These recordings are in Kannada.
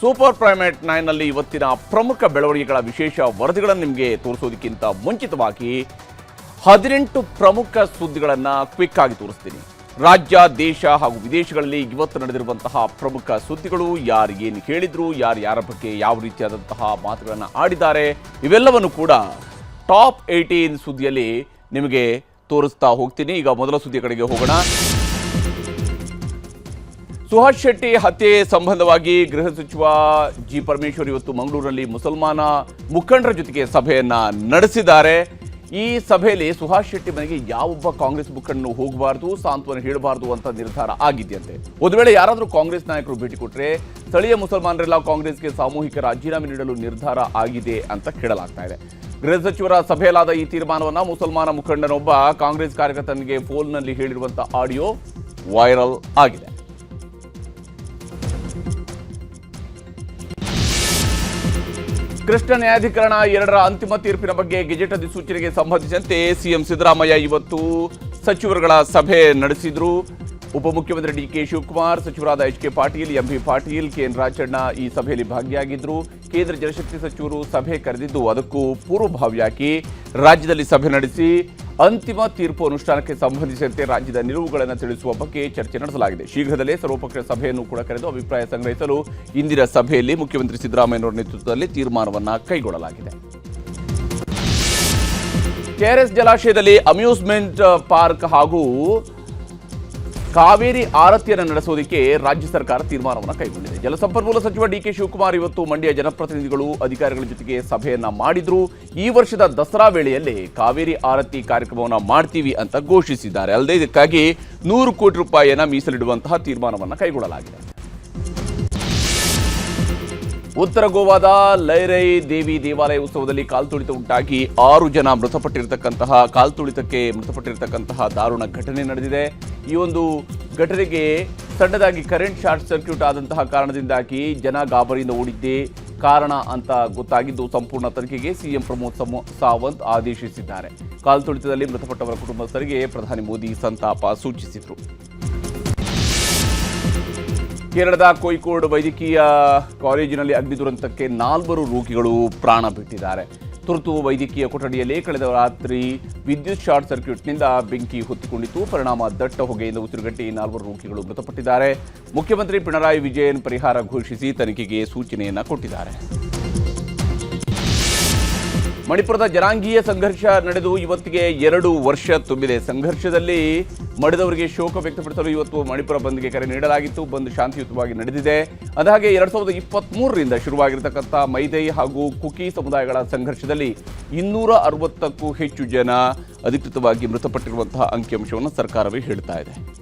ಸೂಪರ್ ಪ್ರೈಮೇಟ್ ನೈನಲ್ಲಿ ಇವತ್ತಿನ ಪ್ರಮುಖ ಬೆಳವಣಿಗೆಗಳ ವಿಶೇಷ ವರದಿಗಳನ್ನು ನಿಮಗೆ ತೋರಿಸೋದಕ್ಕಿಂತ ಮುಂಚಿತವಾಗಿ ಹದಿನೆಂಟು ಪ್ರಮುಖ ಸುದ್ದಿಗಳನ್ನು ಕ್ವಿಕ್ ಆಗಿ ತೋರಿಸ್ತೀನಿ. ರಾಜ್ಯ, ದೇಶ ಹಾಗೂ ವಿದೇಶಗಳಲ್ಲಿ ಇವತ್ತು ನಡೆದಿರುವಂತಹ ಪ್ರಮುಖ ಸುದ್ದಿಗಳು ಯಾರು ಏನು ಹೇಳಿದ್ರು ಯಾರು ಯಾರ ಬಗ್ಗೆ ಯಾವ ರೀತಿಯಾದಂತಹ ಮಾತುಗಳನ್ನು ಆಡಿದ್ದಾರೆ, ಇವೆಲ್ಲವನ್ನು ಕೂಡ ಟಾಪ್ ಏಯ್ಟೀನ್ ಸುದ್ದಿಯಲ್ಲಿ ನಿಮಗೆ ತೋರಿಸ್ತಾ ಹೋಗ್ತೀನಿ. ಈಗ ಮೊದಲ ಸುದ್ದಿಯ ಕಡೆಗೆ ಹೋಗೋಣ. ಸುಹಾಸ್ ಶೆಟ್ಟಿ ಹತ್ಯೆ ಸಂಬಂಧವಾಗಿ ಗೃಹ ಸಚಿವ ಜಿ ಪರಮೇಶ್ವರ್ ಇವತ್ತು ಮಂಗಳೂರಿನಲ್ಲಿ ಮುಸಲ್ಮಾನ ಮುಖಂಡರ ಜೊತೆಗೆ ಸಭೆಯನ್ನ ನಡೆಸಿದ್ದಾರೆ. ಈ ಸಭೆಯಲ್ಲಿ ಸುಹಾಸ್ ಶೆಟ್ಟಿ ಮನೆಗೆ ಯಾವೊಬ್ಬ ಕಾಂಗ್ರೆಸ್ ಮುಖಂಡನು ಹೋಗಬಾರದು, ಸಾಂತ್ವನ ಹೇಳಬಾರದು ಅಂತ ನಿರ್ಧಾರ ಆಗಿದೆಯಂತೆ. ಒಂದು ವೇಳೆ ಯಾರಾದರೂ ಕಾಂಗ್ರೆಸ್ ನಾಯಕರು ಭೇಟಿ ಕೊಟ್ಟರೆ ಸ್ಥಳೀಯ ಮುಸಲ್ಮಾನರೆಲ್ಲ ಕಾಂಗ್ರೆಸ್ಗೆ ಸಾಮೂಹಿಕ ರಾಜೀನಾಮೆ ನೀಡಲು ನಿರ್ಧಾರ ಆಗಿದೆ ಅಂತ ಕೇಳಲಾಗ್ತಾ ಇದೆ. ಗೃಹ ಸಚಿವರ ಸಭೆಯಲ್ಲಾದ ಈ ತೀರ್ಮಾನವನ್ನು ಮುಸಲ್ಮಾನ ಮುಖಂಡನೊಬ್ಬ ಕಾಂಗ್ರೆಸ್ ಕಾರ್ಯಕರ್ತನಿಗೆ ಫೋನ್ನಲ್ಲಿ ಹೇಳಿರುವಂಥ ಆಡಿಯೋ ವೈರಲ್ ಆಗಿದೆ. ಕೃಷ್ಣ ನ್ಯಾಯಾಧಿಕರಣ ಎರಡರ ಅಂತಿಮ ತೀರ್ಪಿನ ಬಗ್ಗೆ ಗೆಜೆಟ್ ಅಧಿಸೂಚನೆಗೆ ಸಂಬಂಧಿಸಿದಂತೆ ಸಿಎಂ ಸಿದ್ದರಾಮಯ್ಯ ಇವತ್ತು ಸಚಿವರುಗಳ ಸಭೆ ನಡೆಸಿದ್ರು. ಉಪಮುಖ್ಯಮಂತ್ರಿ ಡಿ ಕೆ ಶಿವಕುಮಾರ್, ಸಚಿವರಾದ H K Patil MB Patil, K. N. Rajanna ಈ ಸಭೆಯಲ್ಲಿ ಭಾಗಿಯಾಗಿದ್ದರು ಕೇಂದ್ರ ಜಲಶಕ್ತಿ ಸಚಿವರು ಸಭೆ ಕರೆದಿದ್ದು ಅದಕ್ಕೂ ಪೂರ್ವಭಾವಿಯಾಗಿ ರಾಜ್ಯದಲ್ಲಿ ಸಭೆ ನಡೆಸಿ ಅಂತಿಮ ತೀರ್ಪು ಅನುಷ್ಠಾನಕ್ಕೆ ಸಂಬಂಧಿಸಿದಂತೆ ರಾಜ್ಯದ ನಿಲುವುಗಳನ್ನು ತಿಳಿಸುವ ಬಗ್ಗೆ ಚರ್ಚೆ ನಡೆಸಲಾಗಿದೆ. ಶೀಘ್ರದಲ್ಲೇ ಸರ್ವಪಕ್ಷ ಸಭೆಯನ್ನು ಕೂಡ ಕರೆದು ಅಭಿಪ್ರಾಯ ಸಂಗ್ರಹಿಸಲು ಇಂದಿನ ಸಭೆಯಲ್ಲಿ ಮುಖ್ಯಮಂತ್ರಿ ಸಿದ್ದರಾಮಯ್ಯನವರ ನೇತೃತ್ವದಲ್ಲಿ ತೀರ್ಮಾನವನ್ನು ಕೈಗೊಳ್ಳಲಾಗಿದೆ. ಕೆಆರ್ಎಸ್ ಜಲಾಶಯದಲ್ಲಿ ಅಮ್ಯೂಸ್ಮೆಂಟ್ ಪಾರ್ಕ್ ಹಾಗೂ ಕಾವೇರಿ ಆರತಿಯನ್ನು ನಡೆಸೋದಕ್ಕೆ ರಾಜ್ಯ ಸರ್ಕಾರ ತೀರ್ಮಾನವನ್ನು ಕೈಗೊಂಡಿದೆ. ಜಲಸಂಪನ್ಮೂಲ ಸಚಿವ ಡಿ ಕೆ ಶಿವಕುಮಾರ್ ಇವತ್ತು ಮಂಡ್ಯ ಜನಪ್ರತಿನಿಧಿಗಳು ಅಧಿಕಾರಿಗಳ ಜೊತೆಗೆ ಸಭೆಯನ್ನ ಮಾಡಿದ್ರು. ಈ ವರ್ಷದ ದಸರಾ ವೇಳೆಯಲ್ಲಿ ಕಾವೇರಿ ಆರತಿ ಕಾರ್ಯಕ್ರಮವನ್ನು ಮಾಡ್ತೀವಿ ಅಂತ ಘೋಷಿಸಿದ್ದಾರೆ. ಅಲ್ಲದೆ ಇದಕ್ಕಾಗಿ ನೂರು ಕೋಟಿ ರೂಪಾಯಿಯನ್ನು ಮೀಸಲಿಡುವಂತಹ ತೀರ್ಮಾನವನ್ನು ಕೈಗೊಳ್ಳಲಾಗಿದೆ. ಉತ್ತರ ಗೋವಾದ ಲೈರೈ ದೇವಿ ದೇವಾಲಯ ಉತ್ಸವದಲ್ಲಿ ಕಾಲ್ತುಳಿತ ಉಂಟಾಗಿ ಆರು ಜನ ಮೃತಪಟ್ಟಿರತಕ್ಕಂತಹ, ಕಾಲ್ತುಳಿತಕ್ಕೆ ಮೃತಪಟ್ಟಿರತಕ್ಕಂತಹ ದಾರುಣ ಘಟನೆ ನಡೆದಿದೆ. ಈ ಒಂದು ಘಟನೆಗೆ ಸಣ್ಣದಾಗಿ ಕರೆಂಟ್ ಶಾರ್ಟ್ ಸರ್ಕ್ಯೂಟ್ ಆದಂತಹ ಕಾರಣದಿಂದಾಗಿ ಜನ ಗಾಬರಿಯಿಂದ ಓಡಿದ್ದೇ ಕಾರಣ ಅಂತ ಗೊತ್ತಾಗಿದ್ದು ಸಂಪೂರ್ಣ ತನಿಖೆಗೆ ಸಿಎಂ ಪ್ರಮೋದ್ ಸಾವಂತ್ ಆದೇಶಿಸಿದ್ದಾರೆ. ಕಾಲ್ತುಳಿತದಲ್ಲಿ ಮೃತಪಟ್ಟವರ ಕುಟುಂಬಸ್ಥರಿಗೆ ಪ್ರಧಾನಿ ಮೋದಿ ಸಂತಾಪ ಸೂಚಿಸಿದರು. ಕೇರಳದ ಕೋಯಿಕೋಡ್ ವೈದ್ಯಕೀಯ ಕಾಲೇಜಿನಲ್ಲಿ ಅಗ್ನಿ ದುರಂತಕ್ಕೆ ನಾಲ್ವರು ರೋಗಿಗಳು ಪ್ರಾಣ ಬಿಟ್ಟಿದ್ದಾರೆ. ತುರ್ತು ವೈದ್ಯಕೀಯ ಕೊಠಡಿಯಲ್ಲೇ ಕಳೆದ ರಾತ್ರಿ ವಿದ್ಯುತ್ ಶಾರ್ಟ್ ಸರ್ಕ್ಯೂಟ್ನಿಂದ ಬೆಂಕಿ ಹೊತ್ತಿಕೊಂಡಿತು ಪರಿಣಾಮ ದಟ್ಟ ಹೊಗೆಯಿಂದ ಉಸಿರುಗಟ್ಟಿ ನಾಲ್ವರು ರೋಗಿಗಳು ಮೃತಪಟ್ಟಿದ್ದಾರೆ. ಮುಖ್ಯಮಂತ್ರಿ ಪಿಣರಾಯಿ ವಿಜಯನ್ ಪರಿಹಾರ ಘೋಷಿಸಿ ತನಿಖೆಗೆ ಸೂಚನೆಯನ್ನು ಕೊಟ್ಟಿದ್ದಾರೆ. ಮಣಿಪುರದ ಜನಾಂಗೀಯ ಸಂಘರ್ಷ ನಡೆದು ಇವತ್ತಿಗೆ ಎರಡು ವರ್ಷ ತುಂಬಿದೆ. ಸಂಘರ್ಷದಲ್ಲಿ ಮಡಿದವರಿಗೆ ಶೋಕ ವ್ಯಕ್ತಪಡಿಸಲು ಇವತ್ತು ಮಣಿಪುರ ಬಂದ್ಗೆ ಕರೆ ನೀಡಲಾಗಿತ್ತು. ಬಂದ್ ಶಾಂತಿಯುತವಾಗಿ ನಡೆದಿದೆ. ಅದಾಗೆ ಎರಡ್ ಸಾವಿರದ ಇಪ್ಪತ್ಮೂರರಿಂದ ಶುರುವಾಗಿರತಕ್ಕಂಥ ಮೈದೈ ಹಾಗೂ ಕುಕಿ ಸಮುದಾಯಗಳ ಸಂಘರ್ಷದಲ್ಲಿ ಇನ್ನೂರ ಅರವತ್ತಕ್ಕೂ ಹೆಚ್ಚು ಜನ ಅಧಿಕೃತವಾಗಿ ಮೃತಪಟ್ಟಿರುವಂತಹ ಅಂಕಿಅಂಶವನ್ನು ಸರ್ಕಾರವೇ ಹೇಳ್ತಾ ಇದೆ.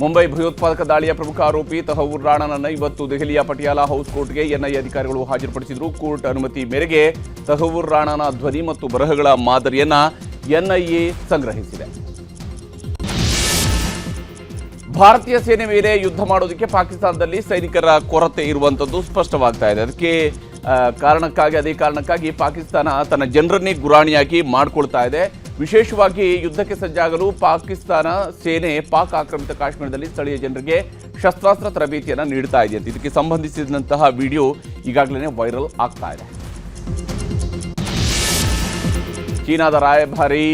ಮುಂಬೈ ಭಯೋತ್ಪಾದಕ ದಾಳಿಯ ಪ್ರಮುಖ ಆರೋಪಿ ತಹವೂರ್ ರಾಣಾನನ್ನ ಇವತ್ತು ದೆಹಲಿಯ ಪಟಿಯಾಲ ಹೌಸ್ ಕೋರ್ಟ್ಗೆ ಎನ್ಐಎ ಅಧಿಕಾರಿಗಳು ಹಾಜರುಪಡಿಸಿದರು. ಕೋರ್ಟ್ ಅನುಮತಿ ಮೇರೆಗೆ ತಹವೂರ್ ರಾಣಾನ ಧ್ವನಿ ಮತ್ತು ಬರಹಗಳ ಮಾದರಿಯನ್ನ ಎನ್ಐಎ ಸಂಗ್ರಹಿಸಿದೆ. ಭಾರತೀಯ ಸೇನೆ ಮೇಲೆ ಯುದ್ಧ ಮಾಡೋದಕ್ಕೆ ಪಾಕಿಸ್ತಾನದಲ್ಲಿ ಸೈನಿಕರ ಕೊರತೆ ಇರುವಂಥದ್ದು ಸ್ಪಷ್ಟವಾಗ್ತಾ ಇದೆ. ಅದಕ್ಕೆ ಕಾರಣಕ್ಕಾಗಿ, ಅದೇ ಕಾರಣಕ್ಕಾಗಿ ಪಾಕಿಸ್ತಾನ ತನ್ನ ಜನರನ್ನೇ ಗುರಾಣಿಯಾಗಿ ಮಾಡ್ಕೊಳ್ತಾ ಇದೆ. ವಿಶೇಷವಾಗಿ ಯುದ್ಧಕ್ಕೆ ಸಜ್ಜಾಗಲು ಪಾಕಿಸ್ತಾನ ಸೇನೆ ಪಾಕ್ ಆಕ್ರಮಿತ ಕಾಶ್ಮೀರದಲ್ಲಿ ಸ್ಥಳೀಯ ಜನರಿಗೆ ಶಸ್ತ್ರಾಸ್ತ್ರ ತರಬೇತಿಯನ್ನು ನೀಡ್ತಾ ಇದೆ ಇದಕ್ಕೆ ಸಂಬಂಧಿಸಿದಂತಹ ವಿಡಿಯೋ ಈಗಾಗಲೇ ವೈರಲ್ ಆಗ್ತಾ ಇದೆ. ಚೀನಾದ ರಾಯಭಾರಿ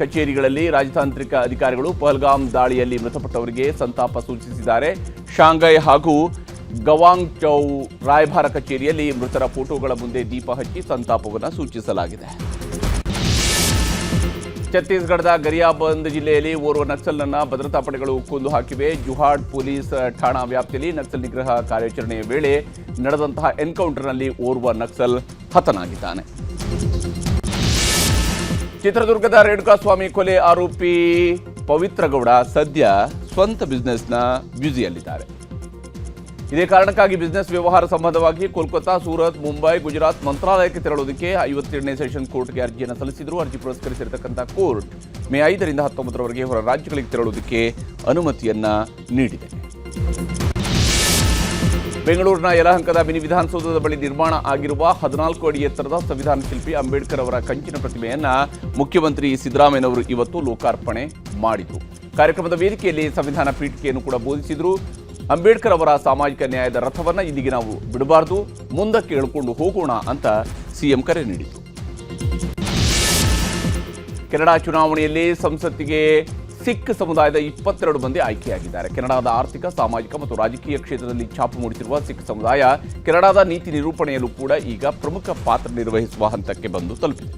ಕಚೇರಿಗಳಲ್ಲಿ ರಾಜತಾಂತ್ರಿಕ ಅಧಿಕಾರಿಗಳು ಪಹಲ್ಗಾಮ್ ದಾಳಿಯಲ್ಲಿ ಮೃತಪಟ್ಟವರಿಗೆ ಸಂತಾಪ ಸೂಚಿಸಿದ್ದಾರೆ. ಶಾಂಘೈ ಹಾಗೂ ಗವಾಂಗ್ ಚೌ ರಾಯಭಾರ ಕಚೇರಿಯಲ್ಲಿ ಮೃತರ ಫೋಟೋಗಳ ಮುಂದೆ ದೀಪ ಹಚ್ಚಿ ಸಂತಾಪವನ್ನು ಸೂಚಿಸಲಾಗಿದೆ. ಛತ್ತೀಸ್ಗಢದ ಗರಿಯಾಬಂದ್ ಜಿಲ್ಲೆಯಲ್ಲಿ ಓರ್ವ ನಕ್ಸಲ್ನನ್ನ ಭದ್ರತಾ ಪಡೆಗಳು ಕೊಂದು ಹಾಕಿವೆ. ಜುಹಾಡ್ ಪೊಲೀಸ್ ಠಾಣಾ ವ್ಯಾಪ್ತಿಯಲ್ಲಿ ನಕ್ಸಲ್ ನಿಗ್ರಹ ಕಾರ್ಯಾಚರಣೆಯ ವೇಳೆ ನಡೆದಂತಹ ಎನ್ಕೌಂಟರ್ನಲ್ಲಿ ಓರ್ವ ನಕ್ಸಲ್ ಹತನಾಗಿದ್ದಾನೆ. ಚಿತ್ರದುರ್ಗದ ರೇಣುಕಾಸ್ವಾಮಿ ಕೊಲೆ ಆರೋಪಿ ಪವಿತ್ರಗೌಡ ಸದ್ಯ ಸ್ವಂತ ಬಿಸ್ನೆಸ್ನ ಬ್ಯುಸಿಯಲ್ಲಿದ್ದಾರೆ ಇದೇ ಕಾರಣಕ್ಕಾಗಿ ಬಿಸಿನೆಸ್ ವ್ಯವಹಾರ ಸಂಬಂಧವಾಗಿ ಕೋಲ್ಕತ್ತಾ ಸೂರತ್, ಮುಂಬೈ, ಗುಜರಾತ್ ಮಂತ್ರಾಲಯಕ್ಕೆ ತೆರಳುವುದಕ್ಕೆ ಐವತ್ತೆರಡನೇ ಸೆಷನ್ ಕೋರ್ಟ್ಗೆ ಅರ್ಜಿಯನ್ನು ಸಲ್ಲಿಸಿದರು. ಅರ್ಜಿ ಪುರಸ್ಕರಿಸಿರತಕ್ಕಂಥ ಕೋರ್ಟ್ ಮೇ ಐದರಿಂದ ಹತ್ತೊಂಬತ್ತರವರೆಗೆ ಹೊರ ರಾಜ್ಯಗಳಿಗೆ ತೆರಳುವುದಕ್ಕೆ ಅನುಮತಿಯನ್ನ ನೀಡಿದೆ. ಬೆಂಗಳೂರಿನ ಯಲಹಂಕದ ಮಿನಿ ವಿಧಾನಸೌಧದ ಬಳಿ ನಿರ್ಮಾಣ ಆಗಿರುವ ಹದಿನಾಲ್ಕು ಅಡಿ ಎತ್ತರದ ಸಂವಿಧಾನ ಶಿಲ್ಪಿ ಅಂಬೇಡ್ಕರ್ ಅವರ ಕಂಚಿನ ಪ್ರತಿಮೆಯನ್ನು ಮುಖ್ಯಮಂತ್ರಿ ಸಿದ್ದರಾಮಯ್ಯನವರು ಇವತ್ತು ಲೋಕಾರ್ಪಣೆ ಮಾಡಿದರು. ಕಾರ್ಯಕ್ರಮದ ವೇದಿಕೆಯಲ್ಲಿ ಸಂವಿಧಾನ ಪೀಠಿಕೆಯನ್ನು ಕೂಡ ಬೋಧಿಸಿದರು. ಅಂಬೇಡ್ಕರ್ ಅವರ ಸಾಮಾಜಿಕ ನ್ಯಾಯದ ರಥವನ್ನು ಇಲ್ಲಿಗೆ ನಾವು ಬಿಡಬಾರದು, ಮುಂದಕ್ಕೆ ಎಳ್ಕೊಂಡು ಹೋಗೋಣ ಅಂತ ಸಿಎಂ ಕರೆ ನೀಡಿತು ಕೆನಡಾ ಚುನಾವಣೆಯಲ್ಲಿ ಸಂಸತ್ತಿಗೆ ಸಿಖ್ ಸಮುದಾಯದ ಇಪ್ಪತ್ತೆರಡು ಮಂದಿ ಆಯ್ಕೆಯಾಗಿದ್ದಾರೆ. ಕೆನಡಾದ ಆರ್ಥಿಕ, ಸಾಮಾಜಿಕ ಮತ್ತು ರಾಜಕೀಯ ಕ್ಷೇತ್ರದಲ್ಲಿ ಛಾಪು ಮೂಡಿಸಿರುವ ಸಿಖ್ ಸಮುದಾಯ ಕೆನಡಾದ ನೀತಿ ನಿರೂಪಣೆಯಲ್ಲೂ ಕೂಡ ಈಗ ಪ್ರಮುಖ ಪಾತ್ರ ನಿರ್ವಹಿಸುವ ಹಂತಕ್ಕೆ ಬಂದು ತಲುಪಿದೆ.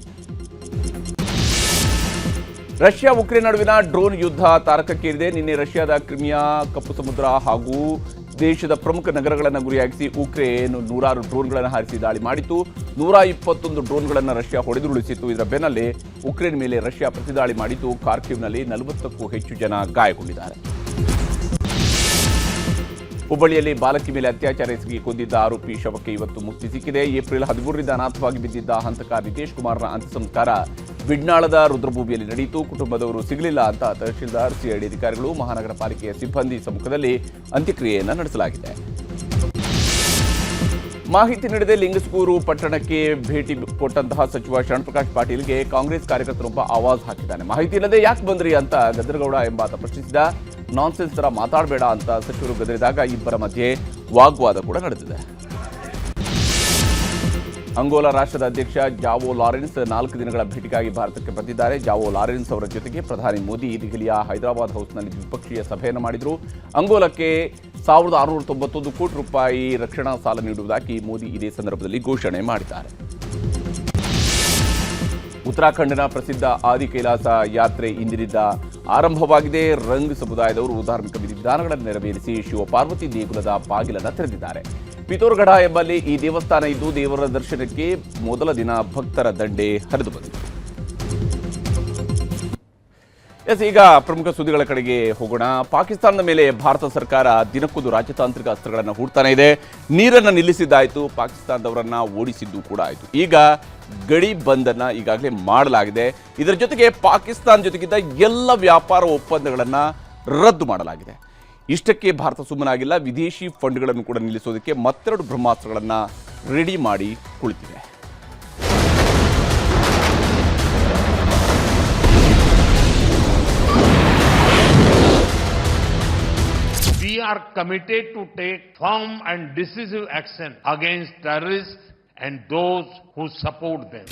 ರಷ್ಯಾ ಉಕ್ರೇನ್ ನಡುವಿನ ಡ್ರೋನ್ ಯುದ್ಧ ತಾರಕಕ್ಕೇರಿದೆ. ನಿನ್ನೆ ರಷ್ಯಾದ ಕ್ರಿಮಿಯಾ, ಕಪ್ಪು ಸಮುದ್ರ ಹಾಗೂ ದೇಶದ ಪ್ರಮುಖ ನಗರಗಳನ್ನು ಗುರಿಯಾಗಿಸಿ ಉಕ್ರೇನ್ ನೂರಾರು ಡ್ರೋನ್ಗಳನ್ನು ಹಾರಿಸಿ ದಾಳಿ ಮಾಡಿತು ನೂರ ಇಪ್ಪತ್ತೊಂದು ಡ್ರೋನ್ಗಳನ್ನು ರಷ್ಯಾ ಹೊಡೆದುರುಳಿಸಿತ್ತು. ಇದರ ಬೆನ್ನಲ್ಲೇ ಉಕ್ರೇನ್ ಮೇಲೆ ರಷ್ಯಾ ಪ್ರತಿದಾಳಿ ಮಾಡಿತು ಕಾರ್ಕಿವ್ನಲ್ಲಿ ನಲವತ್ತಕ್ಕೂ ಹೆಚ್ಚು ಜನ ಗಾಯಗೊಂಡಿದ್ದಾರೆ. ಹುಬ್ಬಳ್ಳಿಯಲ್ಲಿ ಬಾಲಕಿ ಮೇಲೆ ಅತ್ಯಾಚಾರ ಎಸಗಿ ಕೊಂದಿದ್ದ ಆರೋಪಿ ಶವಕ್ಕೆ ಇವತ್ತು ಮುಕ್ತಿ ಸಿಕ್ಕಿದೆ. ಏಪ್ರಿಲ್ ಹದಿಮೂರರಿಂದ ಅನಾಥವಾಗಿ ಬಿದ್ದಿದ್ದ ಹಂತಕ ನಿತೇಶ್ ಕುಮಾರ್ನ ಅಂತ್ಯ ಸಂಸ್ಕಾರ ಬಿಡ್ನಾಳದ ರುದ್ರಭೂಮಿಯಲ್ಲಿ ನಡೆಯಿತು. ಕುಟುಂಬದವರು ಸಿಗಲಿಲ್ಲ ಅಂತ ತಹಶೀಲ್ದಾರ್, ಸಿಐಡಿ ಅಧಿಕಾರಿಗಳು, ಮಹಾನಗರ ಪಾಲಿಕೆಯ ಸಿಬ್ಬಂದಿ ಸಮ್ಮುಖದಲ್ಲಿ ಅಂತ್ಯಕ್ರಿಯೆಯನ್ನು ನಡೆಸಲಾಗಿದೆ. ಮಾಹಿತಿ ನೀಡದೆ ಲಿಂಗಸ್ಕೂರು ಪಟ್ಟಣಕ್ಕೆ ಭೇಟಿ ಕೊಟ್ಟಂತಹ ಸಚಿವ ಶರಣಪ್ರಕಾಶ್ ಪಾಟೀಲ್ಗೆ ಕಾಂಗ್ರೆಸ್ ಕಾರ್ಯಕರ್ತರೊಬ್ಬ ಆವಾಜ್ ಹಾಕಿದ್ದಾನೆ. ಮಾಹಿತಿ ಇಲ್ಲದೆ ಯಾಕೆ ಬಂದ್ರಿ ಅಂತ ಗದ್ದರಗೌಡ ಎಂಬಾತ ಪ್ರಶ್ನಿಸಿದ ನಾನ್ಸೆನ್ಸ್ ಥರ ಮಾತಾಡಬೇಡ ಅಂತ ಸಚಿವರು ಗದರಿದಾಗ ಇಬ್ಬರ ಮಧ್ಯೆ ವಾಗ್ವಾದ ಕೂಡ ನಡೆದಿದೆ. ಅಂಗೋಲಾ ರಾಷ್ಟ್ರದ ಅಧ್ಯಕ್ಷ ಜಾವೋ ಲಾರೆನ್ಸ್ ನಾಲ್ಕು ದಿನಗಳ ಭೇಟಿಗಾಗಿ ಭಾರತಕ್ಕೆ ಬಂದಿದ್ದಾರೆ ಜಾವೋ ಲಾರೆನ್ಸ್ ಅವರ ಜೊತೆಗೆ ಪ್ರಧಾನಿ ಮೋದಿ ದೆಹಲಿಯ ಹೈದರಾಬಾದ್ ಹೌಸ್ನಲ್ಲಿ ದ್ವಿಪಕ್ಷೀಯ ಸಭೆಯನ್ನು ಮಾಡಿದರು. ಅಂಗೋಲಕ್ಕೆ ಸಾವಿರದ ಆರುನೂರ ತೊಂಬತ್ತೊಂದು ಕೋಟಿ ರೂಪಾಯಿ ರಕ್ಷಣಾ ಸಾಲ ನೀಡುವುದಾಗಿ ಮೋದಿ ಇದೇ ಸಂದರ್ಭದಲ್ಲಿ ಘೋಷಣೆ ಮಾಡಿದ್ದಾರೆ. ಉತ್ತರಾಖಂಡ್ನ ಪ್ರಸಿದ್ಧ ಆದಿ ಕೈಲಾಸ ಯಾತ್ರೆ ಇಂದಿನಿಂದ ಆರಂಭವಾಗಿದೆ. ರಂಗ್ ಸಮುದಾಯದವರು ಧಾರ್ಮಿಕ ವಿಧಿವಿಧಾನಗಳನ್ನು ನೆರವೇರಿಸಿ ಶಿವಪಾರ್ವತಿ ದೇಗುಲದ ಬಾಗಿಲನ್ನು ತೆರೆದಿದ್ದಾರೆ. ಪಿತೋರ್ಗಢ ಎಂಬಲ್ಲಿ ಈ ದೇವಸ್ಥಾನ ಇದ್ದು ದೇವರ ದರ್ಶನಕ್ಕೆ ಮೊದಲ ದಿನ ಭಕ್ತರ ದಂಡೆ ಹರಿದು ಬಂದಿತು ಎಸ್ ಈಗ ಪ್ರಮುಖ ಸುದ್ದಿಗಳ ಕಡೆಗೆ ಹೋಗೋಣ. ಪಾಕಿಸ್ತಾನದ ಮೇಲೆ ಭಾರತ ಸರ್ಕಾರ ದಿನಕ್ಕೊಂದು ರಾಜತಾಂತ್ರಿಕ ಅಸ್ತ್ರಗಳನ್ನು ಹೂಡ್ತಾನೆ ಇದೆ. ನೀರನ್ನು ನಿಲ್ಲಿಸಿದ್ದಾಯಿತು, ಪಾಕಿಸ್ತಾನದವರನ್ನ ಓಡಿಸಿದ್ದು ಕೂಡ ಆಯಿತು. ಈಗ ಗಡಿ ಬಂಧನ ಈಗಾಗಲೇ ಮಾಡಲಾಗಿದೆ. ಇದರ ಜೊತೆಗೆ ಪಾಕಿಸ್ತಾನ ಜೊತೆಗಿದ್ದ ಎಲ್ಲ ವ್ಯಾಪಾರ ಒಪ್ಪಂದಗಳನ್ನು ರದ್ದು ಮಾಡಲಾಗಿದೆ. ಇಷ್ಟಕ್ಕೆ ಭಾರತ ಸುಮ್ಮನಾಗಿಲ್ಲ, ವಿದೇಶಿ ಫಂಡ್ಗಳನ್ನು ಕೂಡ ನಿಲ್ಲಿಸೋದಕ್ಕೆ ಮತ್ತೆರಡು ಬ್ರಹ್ಮಾಸ್ತ್ರಗಳನ್ನು ರೆಡಿ ಮಾಡಿ ಕುಳಿತಿದೆ. Are committed to take firm and decisive action against terrorists and those who support them.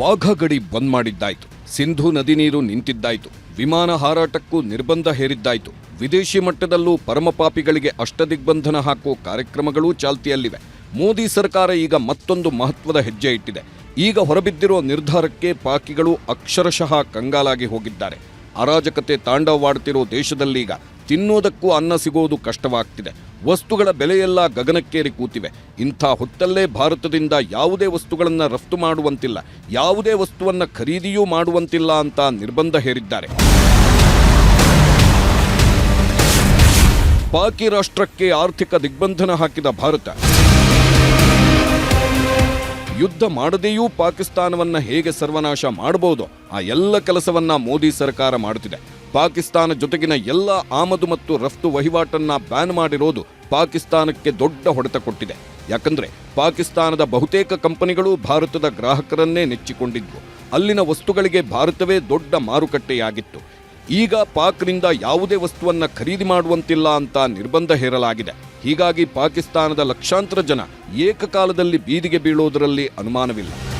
ವಾಘ ಗಡಿ ಬಂದ್ ಮಾಡಿದ್ದಾಯ್ತು. ಸಿಂಧು ನದಿ ನೀರು ನಿಂತಿದ್ದಾಯ್ತು. ವಿಮಾನ ಹಾರಾಟಕ್ಕೂ ನಿರ್ಬಂಧ ಹೇರಿದ್ದಾಯ್ತು. ವಿದೇಶಿ ಮಟ್ಟದಲ್ಲೂ ಪರಮಪಾಪಿಗಳಿಗೆ ಅಷ್ಟದಿಗ್ಬಂಧನ ಹಾಕುವ ಕಾರ್ಯಕ್ರಮಗಳು ಚಾಲ್ತಿಯಲ್ಲಿವೆ. ಮೋದಿ ಸರ್ಕಾರ ಈಗ ಮತ್ತೊಂದು ಮಹತ್ವದ ಹೆಜ್ಜೆ ಇಟ್ಟಿದೆ. ಈಗ ಹೊರಬಿದ್ದಿರುವ ನಿರ್ಧಾರಕ್ಕೆ ಪಾಕಿಗಳು ಅಕ್ಷರಶಃ ಕಂಗಾಲಾಗಿ ಹೋಗಿದ್ದಾರೆ. ಅರಾಜಕತೆ ತಾಂಡವವಾಡ್ತಿರೋ ದೇಶದಲ್ಲೀಗ ತಿನ್ನೋದಕ್ಕೂ ಅನ್ನ ಸಿಗೋದು ಕಷ್ಟವಾಗ್ತಿದೆ. ವಸ್ತುಗಳ ಬೆಲೆಯೆಲ್ಲ ಗಗನಕ್ಕೇರಿ ಕೂತಿವೆ. ಇಂಥ ಹೊತ್ತಲ್ಲೇ ಭಾರತದಿಂದ ಯಾವುದೇ ವಸ್ತುಗಳನ್ನು ರಫ್ತು ಮಾಡುವಂತಿಲ್ಲ. ಯಾವುದೇ ವಸ್ತುವನ್ನು ಖರೀದಿಯೂ ಮಾಡುವಂತಿಲ್ಲ ಅಂತ ನಿರ್ಬಂಧ ಹೇರಿದ್ದಾರೆ. ಪಾಕಿ ರಾಷ್ಟ್ರಕ್ಕೆ ಆರ್ಥಿಕ ದಿಗ್ಬಂಧನ ಹಾಕಿದ ಭಾರತ. ಯುದ್ಧ ಮಾಡದೆಯೂ ಪಾಕಿಸ್ತಾನವನ್ನ ಹೇಗೆ ಸರ್ವನಾಶ ಮಾಡಬಹುದು? ಆ ಎಲ್ಲ ಕೆಲಸವನ್ನ ಮೋದಿ ಸರ್ಕಾರ ಮಾಡುತ್ತಿದೆ. ಪಾಕಿಸ್ತಾನ ಜೊತೆಗಿನ ಎಲ್ಲ ಆಮದು ಮತ್ತು ರಫ್ತು ವಹಿವಾಟನ್ನ ಬ್ಯಾನ್ ಮಾಡಿರೋದು ಪಾಕಿಸ್ತಾನಕ್ಕೆ ದೊಡ್ಡ ಹೊಡೆತ ಕೊಟ್ಟಿದೆ. ಯಾಕಂದ್ರೆ ಪಾಕಿಸ್ತಾನದ ಬಹುತೇಕ ಕಂಪನಿಗಳು ಭಾರತದ ಗ್ರಾಹಕರನ್ನೇ ನೆಚ್ಚಿಕೊಂಡಿದ್ವು. ಅಲ್ಲಿನ ವಸ್ತುಗಳಿಗೆ ಭಾರತವೇ ದೊಡ್ಡ ಮಾರುಕಟ್ಟೆಯಾಗಿತ್ತು. ಈಗ ಪಾಕ್ನಿಂದ ಯಾವುದೇ ವಸ್ತುವನ್ನ ಖರೀದಿ ಮಾಡುವಂತಿಲ್ಲ ಅಂತ ನಿರ್ಬಂಧ ಹೇರಲಾಗಿದೆ. ಹೀಗಾಗಿ ಪಾಕಿಸ್ತಾನದ ಲಕ್ಷಾಂತರ ಜನ ಏಕಕಾಲದಲ್ಲಿ ಬೀದಿಗೆ ಬೀಳೋದರಲ್ಲಿ ಅನುಮಾನವಿಲ್ಲ.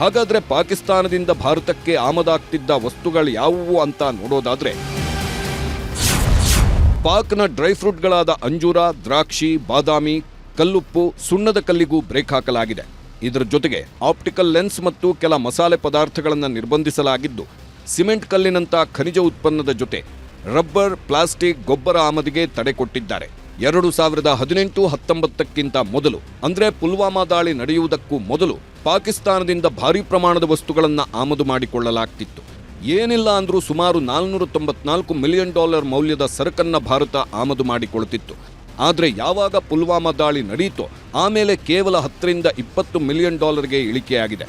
ಹಾಗಾದ್ರೆ ಪಾಕಿಸ್ತಾನದಿಂದ ಭಾರತಕ್ಕೆ ಆಮದಾಗ್ತಿದ್ದ ವಸ್ತುಗಳು ಯಾವುವು ಅಂತ ನೋಡೋದಾದ್ರೆ, ಪಾಕ್ನ ಡ್ರೈ ಫ್ರೂಟ್ಗಳಾದ ಅಂಜೂರ, ದ್ರಾಕ್ಷಿ, ಬಾದಾಮಿ, ಕಲ್ಲುಪ್ಪು ಸುಣ್ಣದ ಕಲ್ಲಿಗೂ ಬ್ರೇಕ್ ಹಾಕಲಾಗಿದೆ. ಇದರ ಜೊತೆಗೆ ಆಪ್ಟಿಕಲ್ ಲೆನ್ಸ್ ಮತ್ತು ಕೆಲ ಮಸಾಲೆ ಪದಾರ್ಥಗಳನ್ನು ನಿರ್ಬಂಧಿಸಲಾಗಿದ್ದು, ಸಿಮೆಂಟ್ ಕಲ್ಲಿನಂಥ ಖನಿಜ ಉತ್ಪನ್ನದ ಜೊತೆ ರಬ್ಬರ್, ಪ್ಲಾಸ್ಟಿಕ್, ಗೊಬ್ಬರ ಆಮದಿಗೆ ತಡೆ ಕೊಟ್ಟಿದ್ದಾರೆ. ಎರಡು ಸಾವಿರದ ಹದಿನೆಂಟು ಹತ್ತೊಂಬತ್ತಕ್ಕಿಂತ ಮೊದಲು, ಅಂದರೆ ಪುಲ್ವಾಮಾ ದಾಳಿ ನಡೆಯುವುದಕ್ಕೂ ಮೊದಲು, ಪಾಕಿಸ್ತಾನದಿಂದ ಭಾರೀ ಪ್ರಮಾಣದ ವಸ್ತುಗಳನ್ನು ಆಮದು ಮಾಡಿಕೊಳ್ಳಲಾಗ್ತಿತ್ತು. ಏನಿಲ್ಲ ಅಂದರೂ ಸುಮಾರು ನಾಲ್ನೂರ ತೊಂಬತ್ನಾಲ್ಕು ಮಿಲಿಯನ್ ಡಾಲರ್ ಮೌಲ್ಯದ ಸರಕನ್ನು ಭಾರತ ಆಮದು ಮಾಡಿಕೊಳ್ಳುತ್ತಿತ್ತು. ಆದರೆ ಯಾವಾಗ ಪುಲ್ವಾಮಾ ದಾಳಿ ನಡೆಯಿತೋ ಆಮೇಲೆ ಕೇವಲ ಹತ್ತರಿಂದ ಇಪ್ಪತ್ತು ಮಿಲಿಯನ್ ಡಾಲರ್ಗೆ ಇಳಿಕೆಯಾಗಿದೆ.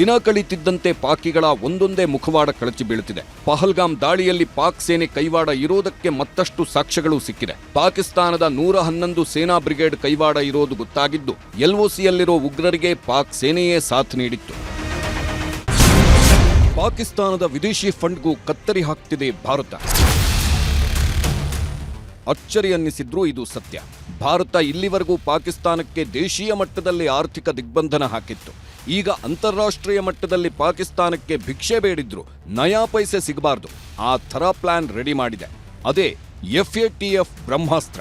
ದಿನ ಕಳೀತಿದ್ದಂತೆ ಪಾಕಿಗಳ ಒಂದೊಂದೇ ಮುಖವಾಡ ಕಳಚಿ ಬೀಳುತ್ತಿದೆ. ಪಹಲ್ಗಾಮ್ ದಾಳಿಯಲ್ಲಿ ಪಾಕ್ ಸೇನೆ ಕೈವಾಡ ಇರೋದಕ್ಕೆ ಮತ್ತಷ್ಟು ಸಾಕ್ಷ್ಯಗಳು ಸಿಕ್ಕಿದೆ. ಪಾಕಿಸ್ತಾನದ ನೂರ ಹನ್ನೊಂದು ಸೇನಾ ಬ್ರಿಗೇಡ್ ಕೈವಾಡ ಇರೋದು ಗೊತ್ತಾಗಿದ್ದು, ಎಲ್ಒಸಿಯಲ್ಲಿರೋ ಉಗ್ರರಿಗೆ ಪಾಕ್ ಸೇನೆಯೇ ಸಾಥ್ ನೀಡಿತ್ತು. ಪಾಕಿಸ್ತಾನದ ವಿದೇಶಿ ಫಂಡ್ಗೂ ಕತ್ತರಿ ಹಾಕ್ತಿದೆ ಭಾರತ. ಅಚ್ಚರಿ ಅನ್ನಿಸಿದ್ರೂ ಇದು ಸತ್ಯ. ಭಾರತ ಇಲ್ಲಿವರೆಗೂ ಪಾಕಿಸ್ತಾನಕ್ಕೆ ದೇಶೀಯ ಮಟ್ಟದಲ್ಲಿ ಆರ್ಥಿಕ ದಿಗ್ಬಂಧನ ಹಾಕಿತ್ತು. ಈಗ ಅಂತಾರಾಷ್ಟ್ರೀಯ ಮಟ್ಟದಲ್ಲಿ ಪಾಕಿಸ್ತಾನಕ್ಕೆ ಭಿಕ್ಷೆ ಬೇಡಿದ್ರು, ನಯಾ ಪೈಸೆ ಸಿಗಬಾರ್ದು. ಆ ಥರ ಪ್ಲಾನ್ ರೆಡಿ ಮಾಡಿದೆ. ಅದೇ ಎಫ್ಎಟಿಎಫ್ ಬ್ರಹ್ಮಾಸ್ತ್ರ.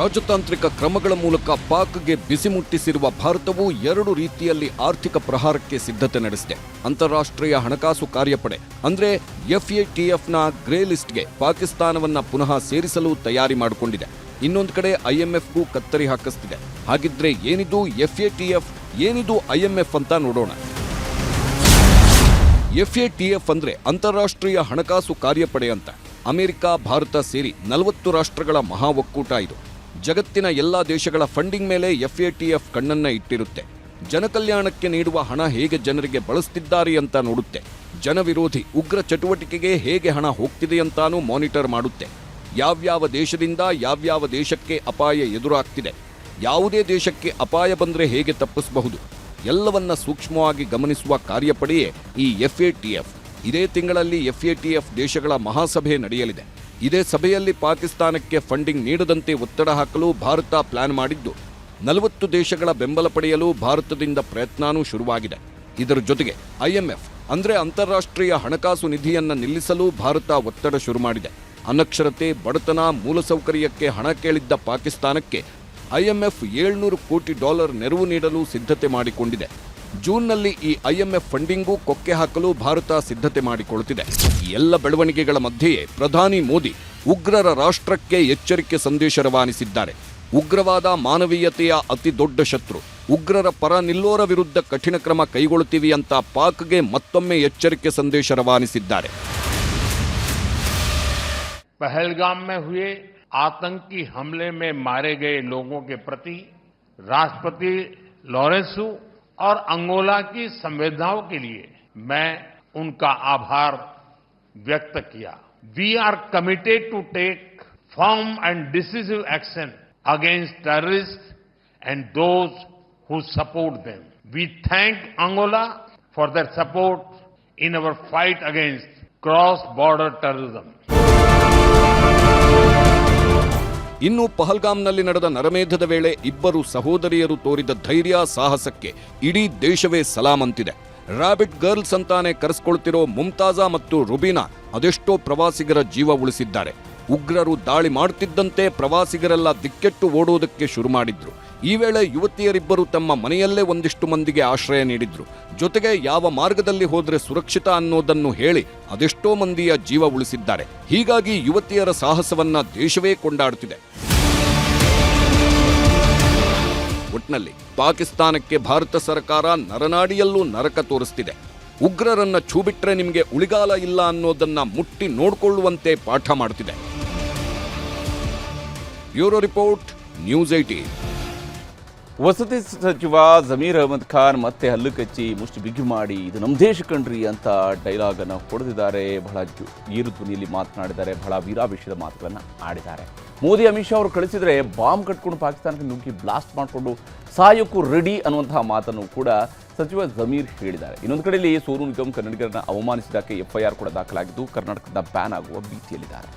ರಾಜತಾಂತ್ರಿಕ ಕ್ರಮಗಳ ಮೂಲಕ ಪಾಕ್ಗೆ ಬಿಸಿ ಮುಟ್ಟಿಸಿರುವ ಭಾರತವು ಎರಡು ರೀತಿಯಲ್ಲಿ ಆರ್ಥಿಕ ಪ್ರಹಾರಕ್ಕೆ ಸಿದ್ಧತೆ ನಡೆಸಿದೆ. ಅಂತಾರಾಷ್ಟ್ರೀಯ ಹಣಕಾಸು ಕಾರ್ಯಪಡೆ, ಅಂದ್ರೆ ಎಫ್ಎಟಿಎಫ್ನ ಗ್ರೇ ಲಿಸ್ಟ್ಗೆ ಪಾಕಿಸ್ತಾನವನ್ನ ಪುನಃ ಸೇರಿಸಲು ತಯಾರಿ ಮಾಡಿಕೊಂಡಿದೆ. ಇನ್ನೊಂದು ಕಡೆ ಐಎಂಎಫ್ಗೂ ಕತ್ತರಿ ಹಾಕಿಸ್ತಿದೆ. ಹಾಗಿದ್ರೆ ಏನಿದು ಎಫ್ಎಟಿಎಫ್ ಏನಿದು ಐಎಂಎಫ್ ಅಂತ ನೋಡೋಣ. ಎಫ್ಎಟಿಎಫ್ ಅಂದ್ರೆ ಅಂತಾರಾಷ್ಟ್ರೀಯ ಹಣಕಾಸು ಕಾರ್ಯಪಡೆ ಅಂತ. ಅಮೆರಿಕ, ಭಾರತ ಸೇರಿ ನಲವತ್ತು ರಾಷ್ಟ್ರಗಳ ಮಹಾ ಒಕ್ಕೂಟ ಇದು. ಜಗತ್ತಿನ ಎಲ್ಲ ದೇಶಗಳ ಫಂಡಿಂಗ್ ಮೇಲೆ ಎಫ್ ಎ ಟಿ ಎಫ್ ಕಣ್ಣನ್ನ ಇಟ್ಟಿರುತ್ತೆ. ಜನಕಲ್ಯಾಣಕ್ಕೆ ನೀಡುವ ಹಣ ಹೇಗೆ ಜನರಿಗೆ ಬಳಸ್ತಿದ್ದಾರೆ ಅಂತ ನೋಡುತ್ತೆ. ಜನವಿರೋಧಿ ಉಗ್ರ ಚಟುವಟಿಕೆಗೆ ಹೇಗೆ ಹಣ ಹೋಗ್ತಿದೆ ಅಂತಾನೂ ಮಾನಿಟರ್ ಮಾಡುತ್ತೆ. ಯಾವ್ಯಾವ ದೇಶದಿಂದ ಯಾವ್ಯಾವ ದೇಶಕ್ಕೆ ಅಪಾಯ ಎದುರಾಗ್ತಿದೆ. ಯಾವುದೇ ದೇಶಕ್ಕೆ ಅಪಾಯ ಬಂದರೆ ಹೇಗೆ ತಪ್ಪಿಸಬಹುದು. ಎಲ್ಲವನ್ನ ಸೂಕ್ಷ್ಮವಾಗಿ ಗಮನಿಸುವ ಕಾರ್ಯಪಡೆಯೇ ಈ ಎಫ್ಎಟಿಎಫ್ ಇದೇ ತಿಂಗಳಲ್ಲಿ ಎಫ್ಎಟಿಎಫ್ ದೇಶಗಳ ಮಹಾಸಭೆ ನಡೆಯಲಿದೆ. ಇದೇ ಸಭೆಯಲ್ಲಿ ಪಾಕಿಸ್ತಾನಕ್ಕೆ ಫಂಡಿಂಗ್ ನೀಡದಂತೆ ಒತ್ತಡ ಹಾಕಲು ಭಾರತ ಪ್ಲಾನ್ ಮಾಡಿದ್ದು. ನಲವತ್ತು ದೇಶಗಳ ಬೆಂಬಲ ಪಡೆಯಲು ಭಾರತದಿಂದ ಪ್ರಯತ್ನಾನೂ ಶುರುವಾಗಿದೆ. ಇದರ ಜೊತೆಗೆ ಐಎಂಎಫ್, ಅಂದರೆ ಅಂತಾರಾಷ್ಟ್ರೀಯ ಹಣಕಾಸು ನಿಧಿಯನ್ನು ನಿಲ್ಲಿಸಲು ಭಾರತ ಒತ್ತಡ ಶುರು ಮಾಡಿದೆ. ಅನಕ್ಷರತೆ, ಬಡತನ, ಮೂಲಸೌಕರ್ಯಕ್ಕೆ ಹಣ ಕೇಳಿದ್ದ ಪಾಕಿಸ್ತಾನಕ್ಕೆ ಐಎಂಎಫ್ ಏಳ್ನೂರು ಕೋಟಿ ಡಾಲರ್ ನೆರವು ನೀಡಲು ಸಿದ್ಧತೆ ಮಾಡಿಕೊಂಡಿದೆ. ಜೂನ್ನಲ್ಲಿ ಈ ಐಎಂಎಫ್ ಫಂಡಿಂಗೂ ಕೊಕ್ಕೆ ಹಾಕಲು ಭಾರತ ಸಿದ್ಧತೆ ಮಾಡಿಕೊಳ್ಳುತ್ತಿದೆ ಈ ಎಲ್ಲ ಬೆಳವಣಿಗೆಗಳ ಮಧ್ಯೆಯೇ ಪ್ರಧಾನಿ ಮೋದಿ ಉಗ್ರರ ರಾಷ್ಟ್ರಕ್ಕೆ ಎಚ್ಚರಿಕೆ ಸಂದೇಶ ರವಾನಿಸಿದ್ದಾರೆ ಉಗ್ರವಾದ ಮಾನವೀಯತೆಯ ಅತಿ ದೊಡ್ಡ ಶತ್ರು ಉಗ್ರರ ಪರ ನಿಲ್ಲೋರ ವಿರುದ್ಧ ಕಠಿಣ ಕ್ರಮ ಕೈಗೊಳ್ಳುತ್ತೀವಿ ಅಂತ ಪಾಕ್ಗೆ ಮತ್ತೊಮ್ಮೆ ಎಚ್ಚರಿಕೆ ಸಂದೇಶ ರವಾನಿಸಿದ್ದಾರೆ पहलगाम में हुए आतंकी हमले में मारे गए लोगों के प्रति राष्ट्रपति लॉरेंसू और अंगोला की संवेदनाओं के लिए मैं उनका आभार व्यक्त किया। We are committed to take firm and decisive action against terrorist and those who support them we thank Angola for their support in our fight against cross border terrorism ಇನ್ನು ಪಹಲ್ಗಾಮ್ನಲ್ಲಿ ನಡೆದ ನರಮೇಧದ ವೇಳೆ ಇಬ್ಬರು ಸಹೋದರಿಯರು ತೋರಿದ ಧೈರ್ಯ ಸಾಹಸಕ್ಕೆ ಇಡೀ ದೇಶವೇ ಸಲಾಮಂತಿದೆ. ರಾಬಿಟ್ ಗರ್ಲ್ಸ್ ಅಂತಾನೆ ಕರೆಸ್ಕೊಳ್ತಿರೋ ಮುಮ್ತಾಜಾ ಮತ್ತು ರುಬೀನಾ ಅದೆಷ್ಟೋ ಪ್ರವಾಸಿಗರ ಜೀವ ಉಳಿಸಿದ್ದಾರೆ. ಉಗ್ರರು ದಾಳಿ ಮಾಡುತ್ತಿದ್ದಂತೆ ಪ್ರವಾಸಿಗರೆಲ್ಲ ದಿಕ್ಕೆಟ್ಟು ಓಡುವುದಕ್ಕೆ ಶುರು ಮಾಡಿದ್ರು. ಈ ವೇಳೆ ಯುವತಿಯರಿಬ್ಬರು ತಮ್ಮ ಮನೆಯಲ್ಲೇ ಒಂದಿಷ್ಟು ಮಂದಿಗೆ ಆಶ್ರಯ ನೀಡಿದ್ರು. ಜೊತೆಗೆ ಯಾವ ಮಾರ್ಗದಲ್ಲಿ ಹೋದರೆ ಸುರಕ್ಷಿತ ಅನ್ನೋದನ್ನು ಹೇಳಿ ಅದೆಷ್ಟೋ ಮಂದಿಯ ಜೀವ ಉಳಿಸಿದ್ದಾರೆ. ಹೀಗಾಗಿ ಯುವತಿಯರ ಸಾಹಸವನ್ನ ದೇಶವೇ ಕೊಂಡಾಡುತ್ತಿದೆ. ಒಟ್ನಲ್ಲಿ ಪಾಕಿಸ್ತಾನಕ್ಕೆ ಭಾರತ ಸರ್ಕಾರ ನರನಾಡಿಯಲ್ಲೂ ನರಕ ತೋರಿಸ್ತಿದೆ. ಉಗ್ರರನ್ನ ಛೂಬಿಟ್ರೆ ನಿಮಗೆ ಉಳಿಗಾಲ ಇಲ್ಲ ಅನ್ನೋದನ್ನ ಮುಟ್ಟಿ ನೋಡಿಕೊಳ್ಳುವಂತೆ ಪಾಠ ಮಾಡುತ್ತಿದೆ ಬ್ಯೂರೋ ರಿಪೋರ್ಟ್, ನ್ಯೂಸ್ ಏಟೀನ್ ವಸತಿ ಸಚಿವ ಜಮೀರ್ ಅಹಮದ್ ಖಾನ್ ಮತ್ತೆ ಹಲ್ಲು ಕಚ್ಚಿ ಮುಷ್ಟಿ ಬಿಗಿ ಮಾಡಿ ಇದು ನಮ್ಮ ದೇಶ ಕಣ್ರಿ ಅಂತ ಡೈಲಾಗ್ ಅನ್ನು ಹೊಡೆದಿದ್ದಾರೆ. ಬಹಳ ಏರು ಧ್ವನಿಯಲ್ಲಿ ಮಾತನಾಡಿದ್ದಾರೆ. ಬಹಳ ವೀರಾವೇಶದ ಮಾತುಗಳನ್ನು ಆಡಿದ್ದಾರೆ. ಮೋದಿ, ಅಮಿತ್ ಶಾ ಅವರು ಕಳಿಸಿದರೆ ಬಾಂಬ್ ಕಟ್ಕೊಂಡು ಪಾಕಿಸ್ತಾನಕ್ಕೆ ನುಗ್ಗಿ ಬ್ಲಾಸ್ಟ್ ಮಾಡಿಕೊಂಡು ಸಾಯೋಕ್ಕೂ ರೆಡಿ ಅನ್ನುವಂತಹ ಮಾತನ್ನು ಕೂಡ ಸಚಿವ ಜಮೀರ್ ಹೇಳಿದ್ದಾರೆ. ಇನ್ನೊಂದು ಕಡೆಯಲ್ಲಿ ಸೋನು ನಿಗಮ್ ಕನ್ನಡಿಗರನ್ನ ಅವಮಾನಿಸಿದ್ದಕ್ಕೆ ಎಫ್ಐಆರ್ ಕೂಡ ದಾಖಲಾಗಿದ್ದು ಕರ್ನಾಟಕದ ಬ್ಯಾನ್ ಆಗುವ ಭೀತಿಯಲ್ಲಿದ್ದಾರೆ.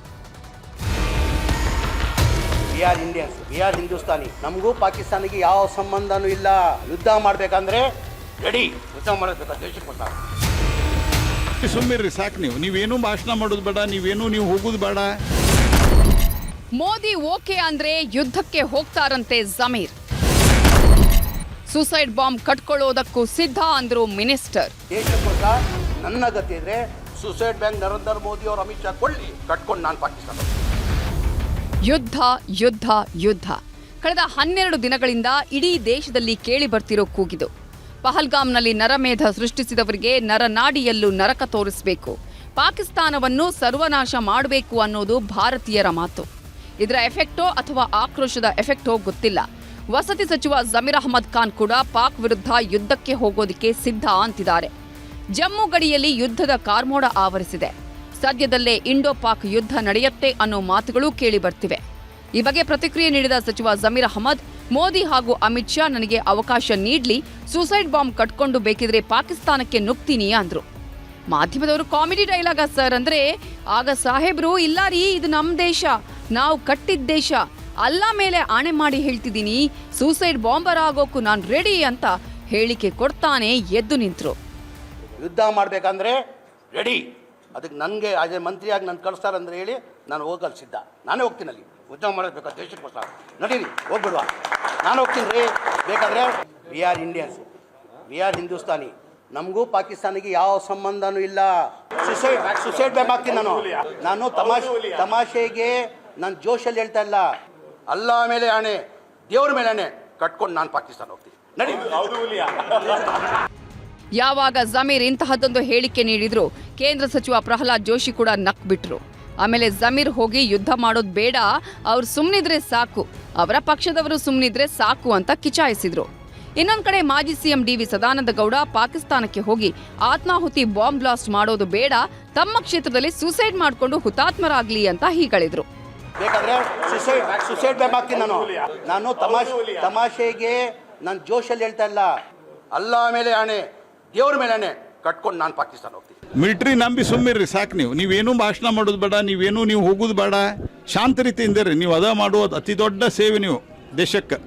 We are Indians we are Hindustani ನಮಗೂ ಪಾಕಿಸ್ತಾನಿಗೆ ಯಾವ ಸಂಬಂಧನೂ ಇಲ್ಲ. ಯುದ್ಧ ಮಾಡಬೇಕಂದ್ರೆ ರೆಡಿ ಯುದ್ಧ ಮಾಡಬೇಕಾದ್ರೆ ದೇಶಕ್ಕೆ ಬರ್ತಾರೆ ಸುಮ್ಮಿರ್ರಿ ಸಾಕು ನೀವು. ನೀವೇನು ಭಾಷಣ ಮಾಡೋದು ಬೇಡ ನೀವೇನು ನೀವು ಹೋಗೋದು ಬೇಡ. ಮೋದಿ ಓಕೆ ಅಂದ್ರೆ ಯುದ್ಧಕ್ಕೆ ಹೋಗ್ತಾರಂತೆ ಜಮೀರ್. ಸೂಸೈಡ್ ಬಾಂಬ್ ಕಟ್ಕೊಳ್ಳೋದಕ್ಕೂ ಸಿದ್ಧ ಅಂದ್ರು ಮಿನಿಸ್ಟರ್. ದೇಶಕ್ಕೋಸ್ಕರ ನನ್ನ ಗತಿ ಇದ್ರೆ ಸುಸೈಡ್ ಬ್ಯಾಂಕ್ ನರೇಂದ್ರ ಮೋದಿ ಅವರು ಅಮಿತ್ ಶಾ ಕೊಳ್ಳಿ ಕಟ್ಕೊಂಡು ನಾನು ಪಾಕಿಸ್ತಾನ. ಯುದ್ಧ ಯುದ್ಧ ಯುದ್ಧ. ಕಳೆದ ಹನ್ನೆರಡು ದಿನಗಳಿಂದ ಇಡೀ ದೇಶದಲ್ಲಿ ಕೇಳಿ ಬರ್ತಿರೋ ಕೂಗಿದು. ಪಹಲ್ಗಾಮ್ನಲ್ಲಿ ನರಮೇಧ ಸೃಷ್ಟಿಸಿದವರಿಗೆ ನರನಾಡಿಯಲ್ಲೂ ನರಕ ತೋರಿಸಬೇಕು. ಪಾಕಿಸ್ತಾನವನ್ನು ಸರ್ವನಾಶ ಮಾಡಬೇಕು ಅನ್ನೋದು ಭಾರತೀಯರ ಮಾತು. ಇದರ ಎಫೆಕ್ಟೋ ಅಥವಾ ಆಕ್ರೋಶದ ಎಫೆಕ್ಟೋ ಗೊತ್ತಿಲ್ಲ. ವಸತಿ ಸಚಿವ ಜಮೀರ್ ಅಹಮದ್ ಖಾನ್ ಕೂಡ ಪಾಕ್ ವಿರುದ್ಧ ಯುದ್ಧಕ್ಕೆ ಹೋಗೋದಕ್ಕೆ ಸಿದ್ಧ ಅಂತಿದ್ದಾರೆ. ಜಮ್ಮು ಗಡಿಯಲ್ಲಿ ಯುದ್ಧದ ಕಾರ್ಮೋಡ ಆವರಿಸಿದೆ. ಸದ್ಯದಲ್ಲೇ ಇಂಡೋ ಪಾಕ್ ಯುದ್ಧ ನಡೆಯುತ್ತೆ ಅನ್ನೋ ಮಾತುಗಳು ಕೇಳಿ ಬರ್ತಿವೆ. ಈ ಬಗ್ಗೆ ಪ್ರತಿಕ್ರಿಯೆ ನೀಡಿದ ಸಚಿವ ಜಮೀರ್ ಅಹಮದ್, ಮೋದಿ ಹಾಗೂ ಅಮಿತ್ ಶಾ ನನಗೆ ಅವಕಾಶ ನೀಡಲಿ, ಸೂಸೈಡ್ ಬಾಂಬ್ ಕಟ್ಕೊಂಡು ಬೇಕಿದ್ರೆ ಪಾಕಿಸ್ತಾನಕ್ಕೆ ನುಗ್ತೀನಿ ಅಂದ್ರು. ಮಾಧ್ಯಮದವರು ಕಾಮಿಡಿ ಡೈಲಾಗ ಸರ್ ಅಂದ್ರೆ, ಆಗ ಸಾಹೇಬ್ರು, ಇಲ್ಲ ರೀ, ಇದು ನಮ್ ದೇಶ, ನಾವು ಕಟ್ಟಿದ ದೇಶ, ಅಲ್ಲ ಮೇಲೆ ಆಣೆ ಮಾಡಿ ಹೇಳ್ತಿದ್ದೀನಿ, ಸೂಸೈಡ್ ಬಾಂಬರ್ ಆಗೋಕು ನಾನು ರೆಡಿ ಅಂತ ಹೇಳಿಕೆ ಕೊಡ್ತಾನೆ ಎದ್ದು ನಿಂತ್ರು. ಯುದ್ಧ ಮಾಡಬೇಕಂದ್ರೆ ರೆಡಿ. ಅದಕ್ಕೆ ನನಗೆ, ಅದೇ ಮಂತ್ರಿಯಾಗಿ ನಾನು ಕಳಿಸ್ತಾರಂದ್ರೆ ಹೇಳಿ ನಾನು ಹೋಗಲು ಸಿದ್ಧ. ನಾನೇ ಹೋಗ್ತೀನಿ ಅಲ್ಲಿ. ಉದ್ಯಮ ಮಾಡಬೇಕು ದೇಶಕ್ಕೋಸ್ಕರ. ನಡೀರಿ, ಹೋಗ್ಬಿಡುವ. ನಾನು ಹೋಗ್ತೀನಿ ರೀ. ಬೇಕಾದರೆ we are Indians. We are Hindustani. ನಮಗೂ ಪಾಕಿಸ್ತಾನಿಗೆ ಯಾವ ಸಂಬಂಧನೂ ಇಲ್ಲ. ಸುಸೈಡ್ ಸುಸೈಡ್ ಬ್ಯಾಮ್ ಆಗ್ತೀನಿ ನಾನು. ನಾನು ತಮಾಷೆ ತಮಾಷೆಗೆ ನಾನು ಜೋಶಲ್ಲಿ ಹೇಳ್ತಾ ಇಲ್ಲ. ಅಲ್ಲ ಮೇಲೆ ಆಣೆ. ದೇವ್ರ ಮೇಲೆ ಆಣೆ. ಕಟ್ಕೊಂಡು ನಾನು ಪಾಕಿಸ್ತಾನ ಹೋಗ್ತೀನಿ. ನಡಿ ಯಾವಾಗ ಜಮೀರ್ ಇಂತಹದ್ದೊಂದು ಹೇಳಿಕೆ ನೀಡಿದ್ರು? ಕೇಂದ್ರ ಸಚಿವ ಪ್ರಹ್ಲಾದ್ ಜೋಶಿ ಕೂಡ ನಕ್ ಬಿಟ್ರು. ಆಮೇಲೆ ಜಮೀರ್ ಹೋಗಿ ಯುದ್ಧ ಮಾಡೋದು ಬೇಡ ಅವ್ರು ಸುಮ್ಮನಿದ್ರೆ ಸಾಕು ಅವರ ಪಕ್ಷದವರು ಸುಮ್ಮನಿದ್ರೆ ಸಾಕು ಅಂತ ಕಿಚಾಯಿಸಿದ್ರು. ಇನ್ನೊಂದು ಕಡೆ ಮಾಜಿ ಸಿಎಂ ಡಿವಿ ಸದಾನಂದ ಗೌಡ ಪಾಕಿಸ್ತಾನಕ್ಕೆ ಹೋಗಿ ಆತ್ಮಾಹುತಿ ಬಾಂಬ್ ಬ್ಲಾಸ್ಟ್ ಮಾಡೋದು ಬೇಡ ತಮ್ಮ ಕ್ಷೇತ್ರದಲ್ಲಿ ಸೂಸೈಡ್ ಮಾಡಿಕೊಂಡು ಹುತಾತ್ಮರಾಗ್ಲಿ ಅಂತ ಹೀಗಳಿದ್ರು. ಬೇಕಾದ್ರೆ ಸುಸೈಡ್ ಸುಸೈಡ್ ಆಗ್ತೀನಿ ನಾನು. ನಾನು ತಮಾಷೆ ತಮಾಷೆಗೆ ನಾನು ಜೋಶಲ್ಲಿ ಹೇಳ್ತಾ ಇಲ್ಲ. ಅಲ್ಲ ಆಮೇಲೆ ಆಣೆ. ದೇವ್ರ ಮೇಲೆ ಕಟ್ಕೊಂಡು ನಾನು ಪಾಕಿಸ್ತಾನ ಹೋಗ್ತೀನಿ. ಮಿಲಿಟ್ರಿ ನಂಬಿ ಸುಮ್ಮಿರ್ರಿ ಸಾಕು ನೀವು. ನೀವೇನು ಭಾಷಣ ಮಾಡೋದು ಬೇಡ ನೀವೇನು ನೀವು ಹೋಗೋದು ಬೇಡ. ಶಾಂತ ರೀತಿಯಿಂದ ರೀ ನೀವು ಅದ ಮಾಡುವುದು ಅತಿ ದೊಡ್ಡ ಸೇವೆ ನೀವು ದೇಶಕ್ಕೆ.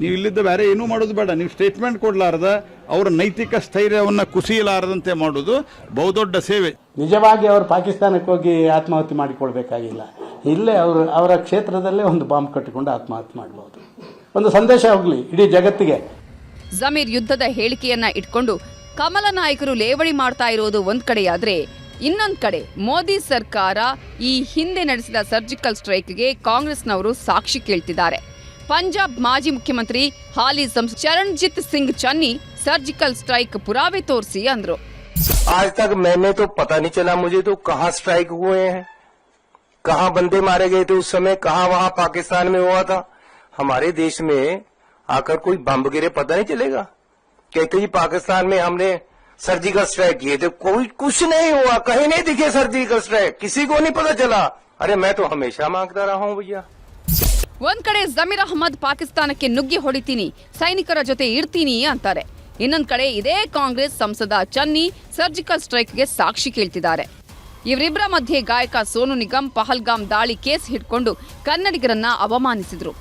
ನೀವು ಇಲ್ಲಿದ್ದ ಬೇರೆ ಏನೂ ಮಾಡೋದು ಬೇಡ. ನೀವು ಸ್ಟೇಟ್ಮೆಂಟ್ ಕೊಡಲಾರದ ಅವರ ನೈತಿಕ ಸ್ಥೈರ್ಯವನ್ನು ಕುಸಿಯಲಾರದಂತೆ ಮಾಡೋದು ಬಹುದೊಡ್ಡ ಸೇವೆ. ನಿಜವಾಗಿ ಅವರು ಪಾಕಿಸ್ತಾನಕ್ಕೆ ಹೋಗಿ ಆತ್ಮಹತ್ಯೆ ಮಾಡಿಕೊಳ್ಬೇಕಾಗಿಲ್ಲ. ಇಲ್ಲೇ ಅವರು ಅವರ ಕ್ಷೇತ್ರದಲ್ಲೇ ಒಂದು ಬಾಂಬ್ ಕಟ್ಟಿಕೊಂಡು ಆತ್ಮಹತ್ಯೆ ಮಾಡಬಹುದು ಒಂದು ಸಂದೇಶ ಹೋಗಲಿ ಇಡೀ ಜಗತ್ತಿಗೆ. ಜಮೀರ್ ಯುದ್ಧದ ಹೇಳಿಕೆಯನ್ನ ಇಟ್ಕೊಂಡು ಕಮಲ ನಾಯಕರು ಲೇವಡಿ ಮಾಡ್ತಾ ಇರೋದು ಒಂದ್ ಕಡೆಯಾದ್ರೆ ಇನ್ನೊಂದ್ ಕಡೆ ಮೋದಿ ಸರ್ಕಾರ ಈ ಹಿಂದೆ ನಡೆಸಿದ ಸರ್ಜಿಕಲ್ ಸ್ಟ್ರೈಕ್ಗೆ ಕಾಂಗ್ರೆಸ್ನವರು ಸಾಕ್ಷಿ ಕೇಳ್ತಿದ್ದಾರೆ ಪಂಜಾಬ್ ಮಾಜಿ ಮುಖ್ಯಮಂತ್ರಿ ಹಾಲಿ ಸಂಸ್ ಚರಣ್ಜಿತ್ ಸಿಂಗ್ ಚನ್ನಿ ಸರ್ಜಿಕಲ್ ಸ್ಟ್ರೈಕ್ ಪುರಾವೆ ತೋರಿಸಿ ಅಂದ್ರು आज तक मैंने तो पता नहीं चला मुझे तो कहाँ स्ट्राइक हुए हैं कहाँ बंदे मारे गए थे उस समय कहाँ वहाँ पाकिस्तान में हुआ था हमारे देश में आकर कोई बम गिरे पता नहीं चलेगा कहते जी पाकिस्तान में हमने सर्जिकल स्ट्राइक किए थे कोई कुछ नहीं हुआ कहीं नहीं दिखे सर्जिकल स्ट्राइक किसी को नहीं पता चला अरे मैं तो हमेशा मांगता रहा हूँ भैया ಒಂದ್ ಕಡೆ ಜಮೀರ್ ಅಹಮದ್ ಪಾಕಿಸ್ತಾನಕ್ಕೆ ನುಗ್ಗಿ ಹೊಡಿತೀನಿ ಸೈನಿಕರ ಜೊತೆ ಇರ್ತೀನಿ ಅಂತಾರೆ ಇನ್ನೊಂದ್ ಕಡೆ ಇದೇ ಕಾಂಗ್ರೆಸ್ ಸಂಸದ ಚನ್ನಿ ಸರ್ಜಿಕಲ್ ಸ್ಟ್ರೈಕ್ಗೆ ಸಾಕ್ಷಿ ಕೇಳ್ತಿದ್ದಾರೆ ಇವರಿಬ್ಬರ ಮಧ್ಯೆ ಗಾಯಕ ಸೋನು ನಿಗಮ್ ಪಹಲ್ಗಾಮ್ ದಾಳಿ ಕೇಸ್ ಹಿಡ್ಕೊಂಡು ಕನ್ನಡಿಗರನ್ನ ಅವಮಾನಿಸಿದ್ರು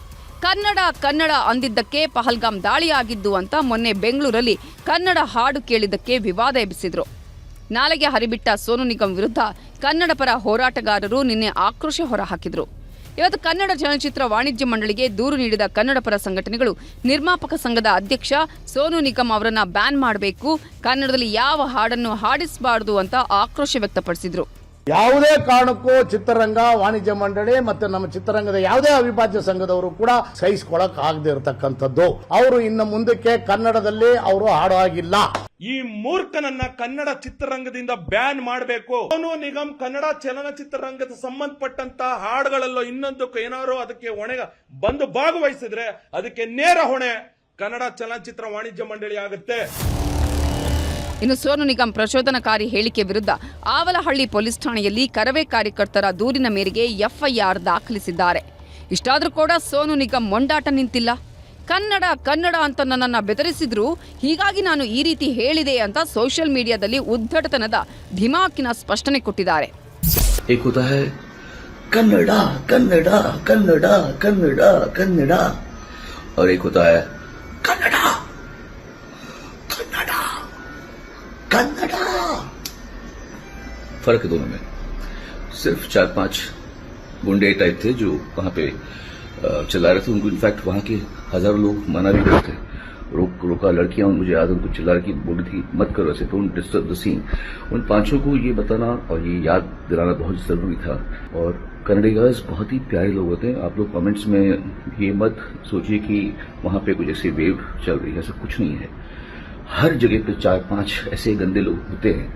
ಕನ್ನಡ ಕನ್ನಡ ಅಂದಿದ್ದಕ್ಕೆ ಪಹಲ್ಗಾಮ್ ದಾಳಿಯಾಗಿದ್ದು ಅಂತ ಮೊನ್ನೆ ಬೆಂಗಳೂರಲ್ಲಿ ಕನ್ನಡ ಹಾಡು ಕೇಳಿದ್ದಕ್ಕೆ ವಿವಾದ ಎಬ್ಬಿಸಿದ್ರು. ನಾಲೆಗೆ ಹರಿಬಿಟ್ಟ ಸೋನು ನಿಗಮ್ ವಿರುದ್ಧ ಕನ್ನಡ ಪರ ಹೋರಾಟಗಾರರು ನಿನ್ನೆ ಆಕ್ರೋಶ ಹೊರಹಾಕಿದ್ರು. ಇವತ್ತು ಕನ್ನಡ ಚಲನಚಿತ್ರ ವಾಣಿಜ್ಯ ಮಂಡಳಿಗೆ ದೂರು ನೀಡಿದ ಕನ್ನಡ ಪರ ಸಂಘಟನೆಗಳು ನಿರ್ಮಾಪಕ ಸಂಘದ ಅಧ್ಯಕ್ಷ ಸೋನು ನಿಗಮ್ ಅವರನ್ನು ಬ್ಯಾನ್ ಮಾಡಬೇಕು, ಕನ್ನಡದಲ್ಲಿ ಯಾವ ಹಾಡನ್ನು ಹಾಡಿಸಬಾರದು ಅಂತ ಆಕ್ರೋಶ ವ್ಯಕ್ತಪಡಿಸಿದ್ರು. ಯಾವುದೇ ಕಾರಣಕ್ಕೂ ಚಿತ್ರರಂಗ, ವಾಣಿಜ್ಯ ಮಂಡಳಿ ಮತ್ತೆ ನಮ್ಮ ಚಿತ್ರರಂಗದ ಯಾವುದೇ ಅವಿಭಾಜ್ಯ ಸಂಘದವರು ಕೂಡ ಸಹಿಸಿಕೊಳ್ಳಕ್ ಆಗದೆ ಇರತಕ್ಕಂಥದ್ದು. ಅವರು ಇನ್ನು ಮುಂದಕ್ಕೆ ಕನ್ನಡದಲ್ಲಿ ಅವರು ಹಾಡೋ ಆಗಿಲ್ಲ. ಈ ಮೂರ್ಖನನ್ನ ಕನ್ನಡ ಚಿತ್ರರಂಗದಿಂದ ಬ್ಯಾನ್ ಮಾಡಬೇಕು. ಸೋನು ನಿಗಮ್ ಕನ್ನಡ ಚಲನಚಿತ್ರರಂಗದ ಸಂಬಂಧಪಟ್ಟಂತ ಹಾಡುಗಳಲ್ಲೋ ಇನ್ನೊಂದು ಏನಾದ್ರು ಅದಕ್ಕೆ ಹೊಣೆ ಬಂದು ಭಾಗವಹಿಸಿದ್ರೆ ಅದಕ್ಕೆ ನೇರ ಹೊಣೆ ಕನ್ನಡ ಚಲನಚಿತ್ರ ವಾಣಿಜ್ಯ ಮಂಡಳಿ ಆಗುತ್ತೆ. ಇನ್ನು ಸೋನು ನಿಗಮ್ ಪ್ರಚೋದನಕಾರಿ ಹೇಳಿಕೆ ವಿರುದ್ಧ ಆವಲಹಳ್ಳಿ ಪೊಲೀಸ್ ಠಾಣೆಯಲ್ಲಿ ಕರವೇ ಕಾರ್ಯಕರ್ತರ ದೂರಿನ ಮೇರೆಗೆ ಎಫ್ಐಆರ್ ದಾಖಲಿಸಿದ್ದಾರೆ. ಇಷ್ಟಾದರೂ ಕೂಡ ಸೋನು ನಿಗಮ್ ಮೊಂಡಾಟ ನಿಂತಿಲ್ಲ. ಕನ್ನಡ ಕನ್ನಡ ಅಂತ ನನ್ನನ್ನು ಬೆದರಿಸಿದ್ರು, ಹೀಗಾಗಿ ನಾನು ಈ ರೀತಿ ಹೇಳಿದೆ ಅಂತ ಸೋಷಿಯಲ್ ಮೀಡಿಯಾದಲ್ಲಿ ಉದ್ಧಟತನದ ಧಿಮಾಕಿನ ಸ್ಪಷ್ಟನೆ ಕೊಟ್ಟಿದ್ದಾರೆ. ಕನ್ನಡ ಕನ್ನಡ ಕನ್ನಡ ಕನ್ನಡ ಕನ್ನಡ. ಕನ್ನಡ. फ़र्क है दोनों में। सिर्फ़ चार पाँच गुंडे टाइप थे जो वहाँ पे चिल्ला रहे थे। उनको इनफैक्ट वहाँ के हज़ारों लोग मना भी करते रोक, रोका लड़कियाँ, मुझे याद उनको चिल्ला रही बोली थी, मत करो ऐसे डोंट डिस्टर्ब द सीन उन पाँचों को ये बताना और ये याद दिलाना बहुत ज़रूरी था। और कन्नडिगाज बहुत ही प्यारे लोग होते हैं। आप लोग कमेंट्स में ये मत सोचिए कि वहाँ पे कुछ ऐसी वेव चल रही है, ऐसा कुछ नहीं है। हर जगह पे चार पाँच ऐसे गंदे लोग होते हैं।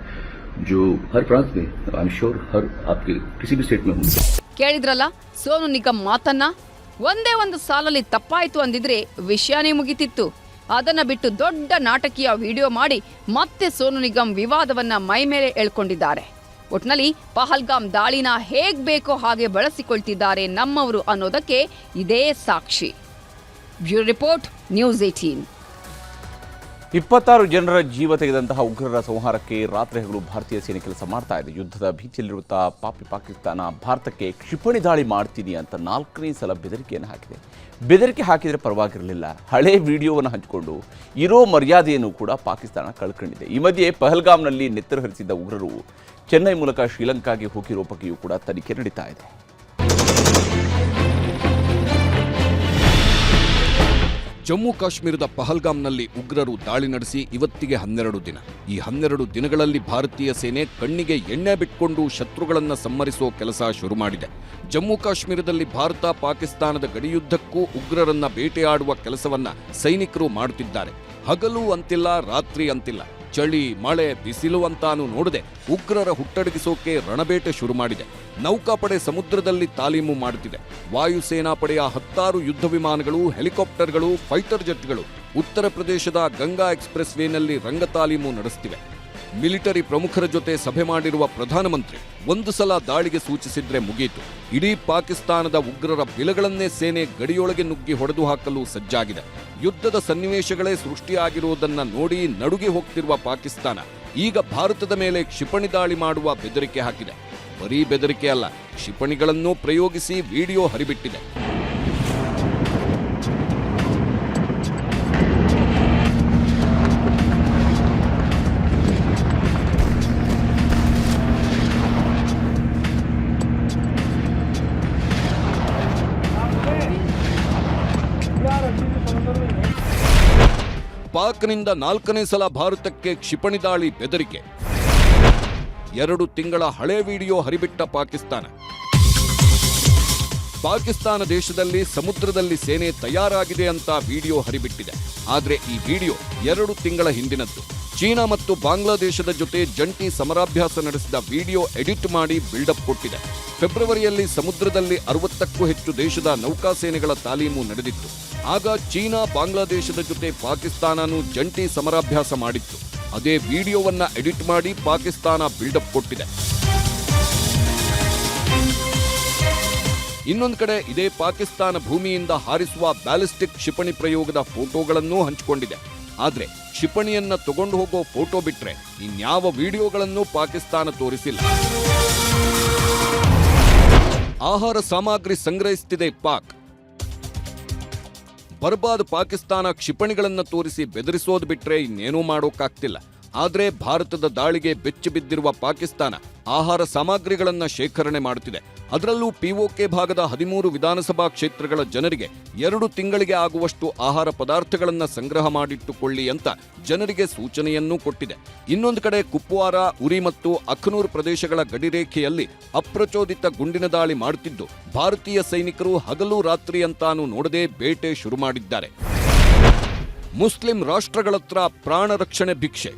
जो हर प्रांत में आई एम श्योर हर आपके किसी भी स्टेट में होंगे ಕೇಳಿದ್ರಲ್ಲ ಸೋನು ನಿಗಮ್ ಮಾತನ್ನ ಒಂದೇ ಒಂದು ಸಾಲಲ್ಲಿ ತಪ್ಪಾಯ್ತು ಅಂದಿದ್ರೆ ವಿಷಯನೇ ಮುಗಿತಿತ್ತು ಅದನ್ನ ಬಿಟ್ಟು ದೊಡ್ಡ ನಾಟಕೀಯ ವಿಡಿಯೋ ಮಾಡಿ ಮತ್ತೆ ಸೋನು ನಿಗಮ್ ವಿವಾದವನ್ನ ಮೈಮೇಲೆ ಎಳ್ಕೊಂಡಿದ್ದಾರೆ ಒಟ್ನಲ್ಲಿ ಪಹಲ್ಗಾಮ್ ದಾಳಿನ ಹೇಗ್ ಬೇಕೋ ಹಾಗೆ ಬಳಸಿಕೊಳ್ತಿದ್ದಾರೆ ನಮ್ಮವರು ಅನ್ನೋದಕ್ಕೆ ಇದೇ ಸಾಕ್ಷಿ ಬ್ಯೂರೋ ರಿಪೋರ್ಟ್ ನ್ಯೂಸ್ ಏಟೀನ್ ಇಪ್ಪತ್ತಾರು ಜನರ ಜೀವ ತೆಗೆದಂತಹ ಉಗ್ರರ ಸಂಹಾರಕ್ಕೆ ರಾತ್ರಿ ಹಗಲು ಭಾರತೀಯ ಸೇನೆ ಕೆಲಸ ಮಾಡ್ತಾ ಇದೆ. ಯುದ್ಧದ ಭೀತಿಯಲ್ಲಿರುತ್ತಾ ಪಾಪಿ ಪಾಕಿಸ್ತಾನ ಭಾರತಕ್ಕೆ ಕ್ಷಿಪಣಿ ದಾಳಿ ಮಾಡ್ತೀನಿ ಅಂತ ನಾಲ್ಕನೇ ಸಲ ಬೆದರಿಕೆಯನ್ನು ಹಾಕಿದೆ. ಬೆದರಿಕೆ ಹಾಕಿದರೆ ಪರವಾಗಿರಲಿಲ್ಲ. ಹಳೆ ವಿಡಿಯೋವನ್ನು ಹಂಚಿಕೊಂಡು ಇರೋ ಮರ್ಯಾದೆಯನ್ನು ಕೂಡ ಪಾಕಿಸ್ತಾನ ಕಳ್ಕೊಂಡಿದೆ. ಈ ಮಧ್ಯೆ ಪಹಲ್ಗಾಮ್ನಲ್ಲಿ ನೆತ್ತರ ಹರಿಸಿದ್ದ ಉಗ್ರರು ಚೆನ್ನೈ ಮೂಲಕ ಶ್ರೀಲಂಕಾಗೆ ಹೋಗಿರೋ ಬಗ್ಗೆಯೂ ಕೂಡ ತನಿಖೆ ನಡೀತಾ ಇದೆ. ಜಮ್ಮು ಕಾಶ್ಮೀರದ ಪಹಲ್ಗಾಮ್ನಲ್ಲಿ ಉಗ್ರರು ದಾಳಿ ನಡೆಸಿ ಇವತ್ತಿಗೆ ಹನ್ನೆರಡು ದಿನ. ಈ ಹನ್ನೆರಡು ದಿನಗಳಲ್ಲಿ ಭಾರತೀಯ ಸೇನೆ ಕಣ್ಣಿಗೆ ಎಣ್ಣೆ ಬಿಟ್ಕೊಂಡು ಶತ್ರುಗಳನ್ನು ಸಮ್ಮರಿಸೋ ಕೆಲಸ ಶುರು ಮಾಡಿದೆ. ಜಮ್ಮು ಕಾಶ್ಮೀರದಲ್ಲಿ ಭಾರತ ಪಾಕಿಸ್ತಾನದ ಗಡಿಯುದ್ದಕ್ಕೂ ಉಗ್ರರನ್ನ ಬೇಟೆಯಾಡುವ ಕೆಲಸವನ್ನ ಸೈನಿಕರು ಮಾಡುತ್ತಿದ್ದಾರೆ ಹಗಲು ಅಂತಿಲ್ಲ, ರಾತ್ರಿ ಅಂತಿಲ್ಲ. ಚಳಿ, ಮಳೆ ಬಿಸಿಲು ಅಂತಾನು ನೋಡದೆ ಉಗ್ರರ ಹುಟ್ಟಡಗಿಸೋಕೆ ರಣಬೇಟೆ ಶುರು ಮಾಡಿದೆ. ನೌಕಾಪಡೆ ಸಮುದ್ರದಲ್ಲಿ ತಾಲೀಮು ಮಾಡುತ್ತಿದೆ. ವಾಯುಸೇನಾ ಪಡೆಯ ಹತ್ತಾರು ಯುದ್ಧ ವಿಮಾನಗಳು, ಹೆಲಿಕಾಪ್ಟರ್ಗಳು, ಫೈಟರ್ ಜೆಟ್ಗಳು ಉತ್ತರ ಪ್ರದೇಶದ ಗಂಗಾ ಎಕ್ಸ್ಪ್ರೆಸ್ ವೇನಲ್ಲಿ ರಂಗ ತಾಲೀಮು ನಡೆಸುತ್ತಿವೆ. ಮಿಲಿಟರಿ ಪ್ರಮುಖರ ಜೊತೆ ಸಭೆ ಮಾಡಿರುವ ಪ್ರಧಾನಮಂತ್ರಿ, ಒಂದು ಸಲ ದಾಳಿಗೆ ಸೂಚಿಸಿದ್ರೆ ಮುಗಿಯಿತು ಇಡೀ ಪಾಕಿಸ್ತಾನದ ಉಗ್ರರ ಬಿಲಗಳನ್ನೇ ಸೇನೆ ಗಡಿಯೊಳಗೆ ನುಗ್ಗಿ ಹೊಡೆದು ಹಾಕಲು ಸಜ್ಜಾಗಿದೆ. ಯುದ್ಧದ ಸನ್ನಿವೇಶಗಳೇ ಸೃಷ್ಟಿಯಾಗಿರುವುದನ್ನ ನೋಡಿ ನಡುಗಿ ಹೋಗ್ತಿರುವ ಪಾಕಿಸ್ತಾನ, ಈಗ ಭಾರತದ ಮೇಲೆ ಕ್ಷಿಪಣಿ ದಾಳಿ ಮಾಡುವ ಬೆದರಿಕೆ ಹಾಕಿದೆ. ಬರೀ ಬೆದರಿಕೆ ಅಲ್ಲ, ಕ್ಷಿಪಣಿಗಳನ್ನು ಪ್ರಯೋಗಿಸಿ ವಿಡಿಯೋ ಹರಿಬಿಟ್ಟಿದೆ. ಪಾಕ್ನಿಂದ ನಾಲ್ಕನೇ ಸಲ ಭಾರತಕ್ಕೆ ಕ್ಷಿಪಣಿ ದಾಳಿ ಬೆದರಿಕೆ. ಎರಡು ತಿಂಗಳ ಹಳೆ ವಿಡಿಯೋ ಹರಿಬಿಟ್ಟ ಪಾಕಿಸ್ತಾನ. ಪಾಕಿಸ್ತಾನ ದೇಶದಲ್ಲಿ ಸಮುದ್ರದಲ್ಲಿ ಸೇನೆ ತಯಾರಾಗಿದೆ ಅಂತ ವಿಡಿಯೋ ಹರಿಬಿಟ್ಟಿದೆ. ಆದರೆ ಈ ವಿಡಿಯೋ ಎರಡು ತಿಂಗಳ ಹಿಂದಿನದ್ದು. ಚೀನಾ ಮತ್ತು ಬಾಂಗ್ಲಾದೇಶದ ಜೊತೆ ಜಂಟಿ ಸಮರಾಭ್ಯಾಸ ನಡೆಸಿದ ವಿಡಿಯೋ ಎಡಿಟ್ ಮಾಡಿ ಬಿಲ್ಡಪ್ ಕೊಟ್ಟಿದೆ. ಫೆಬ್ರವರಿಯಲ್ಲಿ ಸಮುದ್ರದಲ್ಲಿ ಅರವತ್ತಕ್ಕೂ ಹೆಚ್ಚು ದೇಶದ ನೌಕಾಸೇನೆಗಳ ತಾಲೀಮು ನಡೆದಿತ್ತು. ಆಗ ಚೀನಾ ಬಾಂಗ್ಲಾದೇಶದ ಜೊತೆ ಪಾಕಿಸ್ತಾನನೂ ಜಂಟಿ ಸಮರಾಭ್ಯಾಸ ಮಾಡಿತ್ತು. ಅದೇ ವಿಡಿಯೋವನ್ನ ಎಡಿಟ್ ಮಾಡಿ ಪಾಕಿಸ್ತಾನ ಬಿಲ್ಡಪ್ ಕೊಟ್ಟಿದೆ. ಇನ್ನೊಂದು ಕಡೆ ಇದೇ ಪಾಕಿಸ್ತಾನ ಭೂಮಿಯಿಂದ ಹಾರಿಸುವ ಬ್ಯಾಲಿಸ್ಟಿಕ್ ಕ್ಷಿಪಣಿ ಪ್ರಯೋಗದ ಫೋಟೋಗಳನ್ನೂ ಹಂಚಿಕೊಂಡಿದೆ. ಆದರೆ ಕ್ಷಿಪಣಿಯನ್ನ ತಗೊಂಡು ಹೋಗೋ ಫೋಟೋ ಬಿಟ್ರೆ ಇನ್ಯಾವ ವಿಡಿಯೋಗಳನ್ನು ಪಾಕಿಸ್ತಾನ ತೋರಿಸಿಲ್ಲ. ಆಹಾರ ಸಾಮಗ್ರಿ ಸಂಗ್ರಹಿಸುತ್ತಿದೆ ಪಾಕ್. ಬರ್ಬಾದ್ ಪಾಕಿಸ್ತಾನ ಕ್ಷಿಪಣಿಗಳನ್ನು ತೋರಿಸಿ ಬೆದರಿಸೋದು ಬಿಟ್ರೆ ಇನ್ನೇನೂ ಮಾಡೋಕ್ಕಾಗ್ತಿಲ್ಲ. ಆದ್ರೆ ಭಾರತದ ದಾಳಿಗೆ ಬೆಚ್ಚಿ ಬಿದ್ದಿರುವ ಪಾಕಿಸ್ತಾನ ಆಹಾರ ಸಾಮಗ್ರಿಗಳನ್ನು ಶೇಖರಣೆ ಮಾಡುತ್ತಿದೆ. ಅದರಲ್ಲೂ ಪಿಒಕೆ ಭಾಗದ ಹದಿಮೂರು ವಿಧಾನಸಭಾ ಕ್ಷೇತ್ರಗಳ ಜನರಿಗೆ ಎರಡು ತಿಂಗಳಿಗೆ ಆಗುವಷ್ಟು ಆಹಾರ ಪದಾರ್ಥಗಳನ್ನು ಸಂಗ್ರಹ ಮಾಡಿಟ್ಟುಕೊಳ್ಳಿ ಅಂತ ಜನರಿಗೆ ಸೂಚನೆಯನ್ನೂ ಕೊಟ್ಟಿದೆ. ಇನ್ನೊಂದು ಕಡೆ ಕುಪ್ವಾರ, ಉರಿ ಮತ್ತು ಅಖನೂರ್ ಪ್ರದೇಶಗಳ ಗಡಿರೇಖೆಯಲ್ಲಿ ಅಪ್ರಚೋದಿತ ಗುಂಡಿನ ದಾಳಿ ಮಾಡುತ್ತಿದ್ದು, ಭಾರತೀಯ ಸೈನಿಕರು ಹಗಲು ರಾತ್ರಿ ಅಂತಾನು ನೋಡದೆ ಬೇಟೆ ಶುರು ಮಾಡಿದ್ದಾರೆ. ಮುಸ್ಲಿಂ ರಾಷ್ಟ್ರಗಳತ್ರ ಪ್ರಾಣ ರಕ್ಷಣೆ ಭಿಕ್ಷೆ.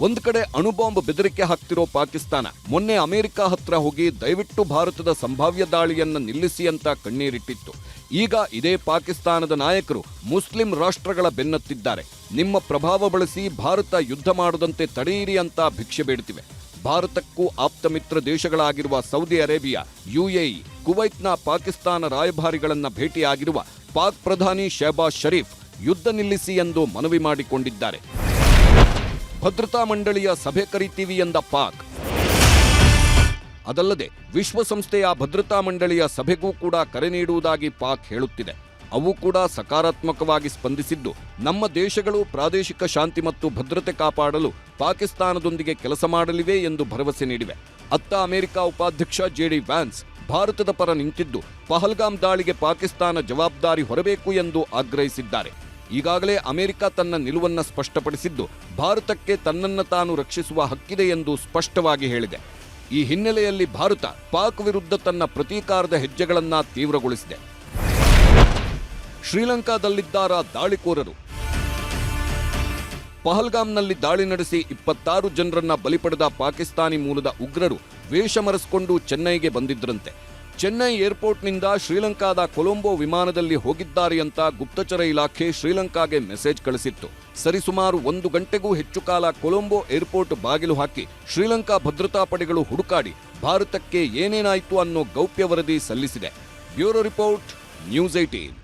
ಒಂದು ಕಡೆ ಅಣುಬಾಂಬ್ ಬೆದರಿಕೆ ಹಾಕ್ತಿರೋ ಪಾಕಿಸ್ತಾನ, ಮೊನ್ನೆ ಅಮೆರಿಕ ಹತ್ರ ಹೋಗಿ ದಯವಿಟ್ಟು ಭಾರತದ ಸಂಭಾವ್ಯ ದಾಳಿಯನ್ನು ನಿಲ್ಲಿಸಿ ಅಂತ ಕಣ್ಣೀರಿಟ್ಟಿತ್ತು. ಈಗ ಇದೇ ಪಾಕಿಸ್ತಾನದ ನಾಯಕರು ಮುಸ್ಲಿಂ ರಾಷ್ಟ್ರಗಳ ಬೆನ್ನತ್ತಿದ್ದಾರೆ. ನಿಮ್ಮ ಪ್ರಭಾವ ಬಳಸಿ ಭಾರತ ಯುದ್ಧ ಮಾಡದಂತೆ ತಡೆಯಿರಿ ಅಂತ ಭಿಕ್ಷೆ ಬೇಡುತ್ತಿವೆ ಭಾರತಕ್ಕೂ ಆಪ್ತ ಮಿತ್ರ ದೇಶಗಳಾಗಿರುವ ಸೌದಿ ಅರೇಬಿಯಾ, ಯುಎಇ, ಕುವೈತ್ನ ಪಾಕಿಸ್ತಾನ ರಾಯಭಾರಿಗಳನ್ನ ಭೇಟಿಯಾಗಿರುವ ಪಾಕ್ ಪ್ರಧಾನಿ ಶಹಬಾಜ್ ಷರೀಫ್ ಯುದ್ಧ ನಿಲ್ಲಿಸಿ ಎಂದು ಮನವಿ ಮಾಡಿಕೊಂಡಿದ್ದಾರೆ. ಭದ್ರತಾ ಮಂಡಳಿಯ ಸಭೆ ಕರೀತೀವಿ ಎಂದ ಪಾಕ್. ಅದಲ್ಲದೆ ವಿಶ್ವಸಂಸ್ಥೆಯ ಭದ್ರತಾ ಮಂಡಳಿಯ ಸಭೆಗೂ ಕೂಡ ಕರೆ ನೀಡುವುದಾಗಿ ಪಾಕ್ ಹೇಳುತ್ತಿದೆ. ಅವು ಕೂಡ ಸಕಾರಾತ್ಮಕವಾಗಿ ಸ್ಪಂದಿಸಿದ್ದು ನಮ್ಮ ದೇಶಗಳು ಪ್ರಾದೇಶಿಕ ಶಾಂತಿ ಮತ್ತು ಭದ್ರತೆ ಕಾಪಾಡಲು ಪಾಕಿಸ್ತಾನದೊಂದಿಗೆ ಕೆಲಸ ಮಾಡಲಿವೆ ಎಂದು ಭರವಸೆ ನೀಡಿವೆ. ಅತ್ತ ಅಮೆರಿಕ ಉಪಾಧ್ಯಕ್ಷ ಜೆಡಿ ವ್ಯಾನ್ಸ್ ಭಾರತದ ಪರ ನಿಂತಿದ್ದು ಪಹಲ್ಗಾಮ್ ದಾಳಿಗೆ ಪಾಕಿಸ್ತಾನ ಜವಾಬ್ದಾರಿ ಹೊರಬೇಕು ಎಂದು ಆಗ್ರಹಿಸಿದ್ದಾರೆ. ಈಗಾಗಲೇ ಅಮೆರಿಕ ತನ್ನ ನಿಲುವನ್ನು ಸ್ಪಷ್ಟಪಡಿಸಿದ್ದು ಭಾರತಕ್ಕೆ ತನ್ನನ್ನು ತಾನು ರಕ್ಷಿಸುವ ಹಕ್ಕಿದೆ ಎಂದು ಸ್ಪಷ್ಟವಾಗಿ ಹೇಳಿದೆ. ಈ ಹಿನ್ನೆಲೆಯಲ್ಲಿ ಭಾರತ ಪಾಕ್ ವಿರುದ್ಧ ತನ್ನ ಪ್ರತೀಕಾರದ ಹೆಜ್ಜೆಗಳನ್ನ ತೀವ್ರಗೊಳಿಸಿದೆ. ಶ್ರೀಲಂಕಾದಲ್ಲಿದ್ದಾರ ದಾಳಿಕೋರರು. ಪಹಲ್ಗಾಮ್ನಲ್ಲಿ ದಾಳಿ ನಡೆಸಿ ಇಪ್ಪತ್ತಾರು ಜನರನ್ನ ಬಲಿಪಡೆದ ಪಾಕಿಸ್ತಾನಿ ಮೂಲದ ಉಗ್ರರು ವೇಷ ಮರೆಸಿಕೊಂಡು ಚೆನ್ನೈಗೆ ಬಂದಿದ್ರಂತೆ. ಚೆನ್ನೈ ಏರ್ಪೋರ್ಟ್ನಿಂದ ಶ್ರೀಲಂಕಾದ ಕೊಲಂಬೋ ವಿಮಾನದಲ್ಲಿ ಹೋಗಿದ್ದಾರೆ ಅಂತ ಗುಪ್ತಚರ ಇಲಾಖೆ ಶ್ರೀಲಂಕಾಗೆ ಮೆಸೇಜ್ ಕಳಿಸಿತ್ತು. ಸರಿಸುಮಾರು ಒಂದು ಗಂಟೆಗೂ ಹೆಚ್ಚು ಕಾಲ ಕೊಲಂಬೋ ಏರ್ಪೋರ್ಟ್ ಬಾಗಿಲು ಹಾಕಿ ಶ್ರೀಲಂಕಾ ಭದ್ರತಾ ಪಡೆಗಳು ಹುಡುಕಾಡಿ ಭಾರತಕ್ಕೆ ಏನೇನಾಯಿತು ಅನ್ನೋ ಗೌಪ್ಯ ವರದಿ ಸಲ್ಲಿಸಿದೆ. Bureau report, news eighteen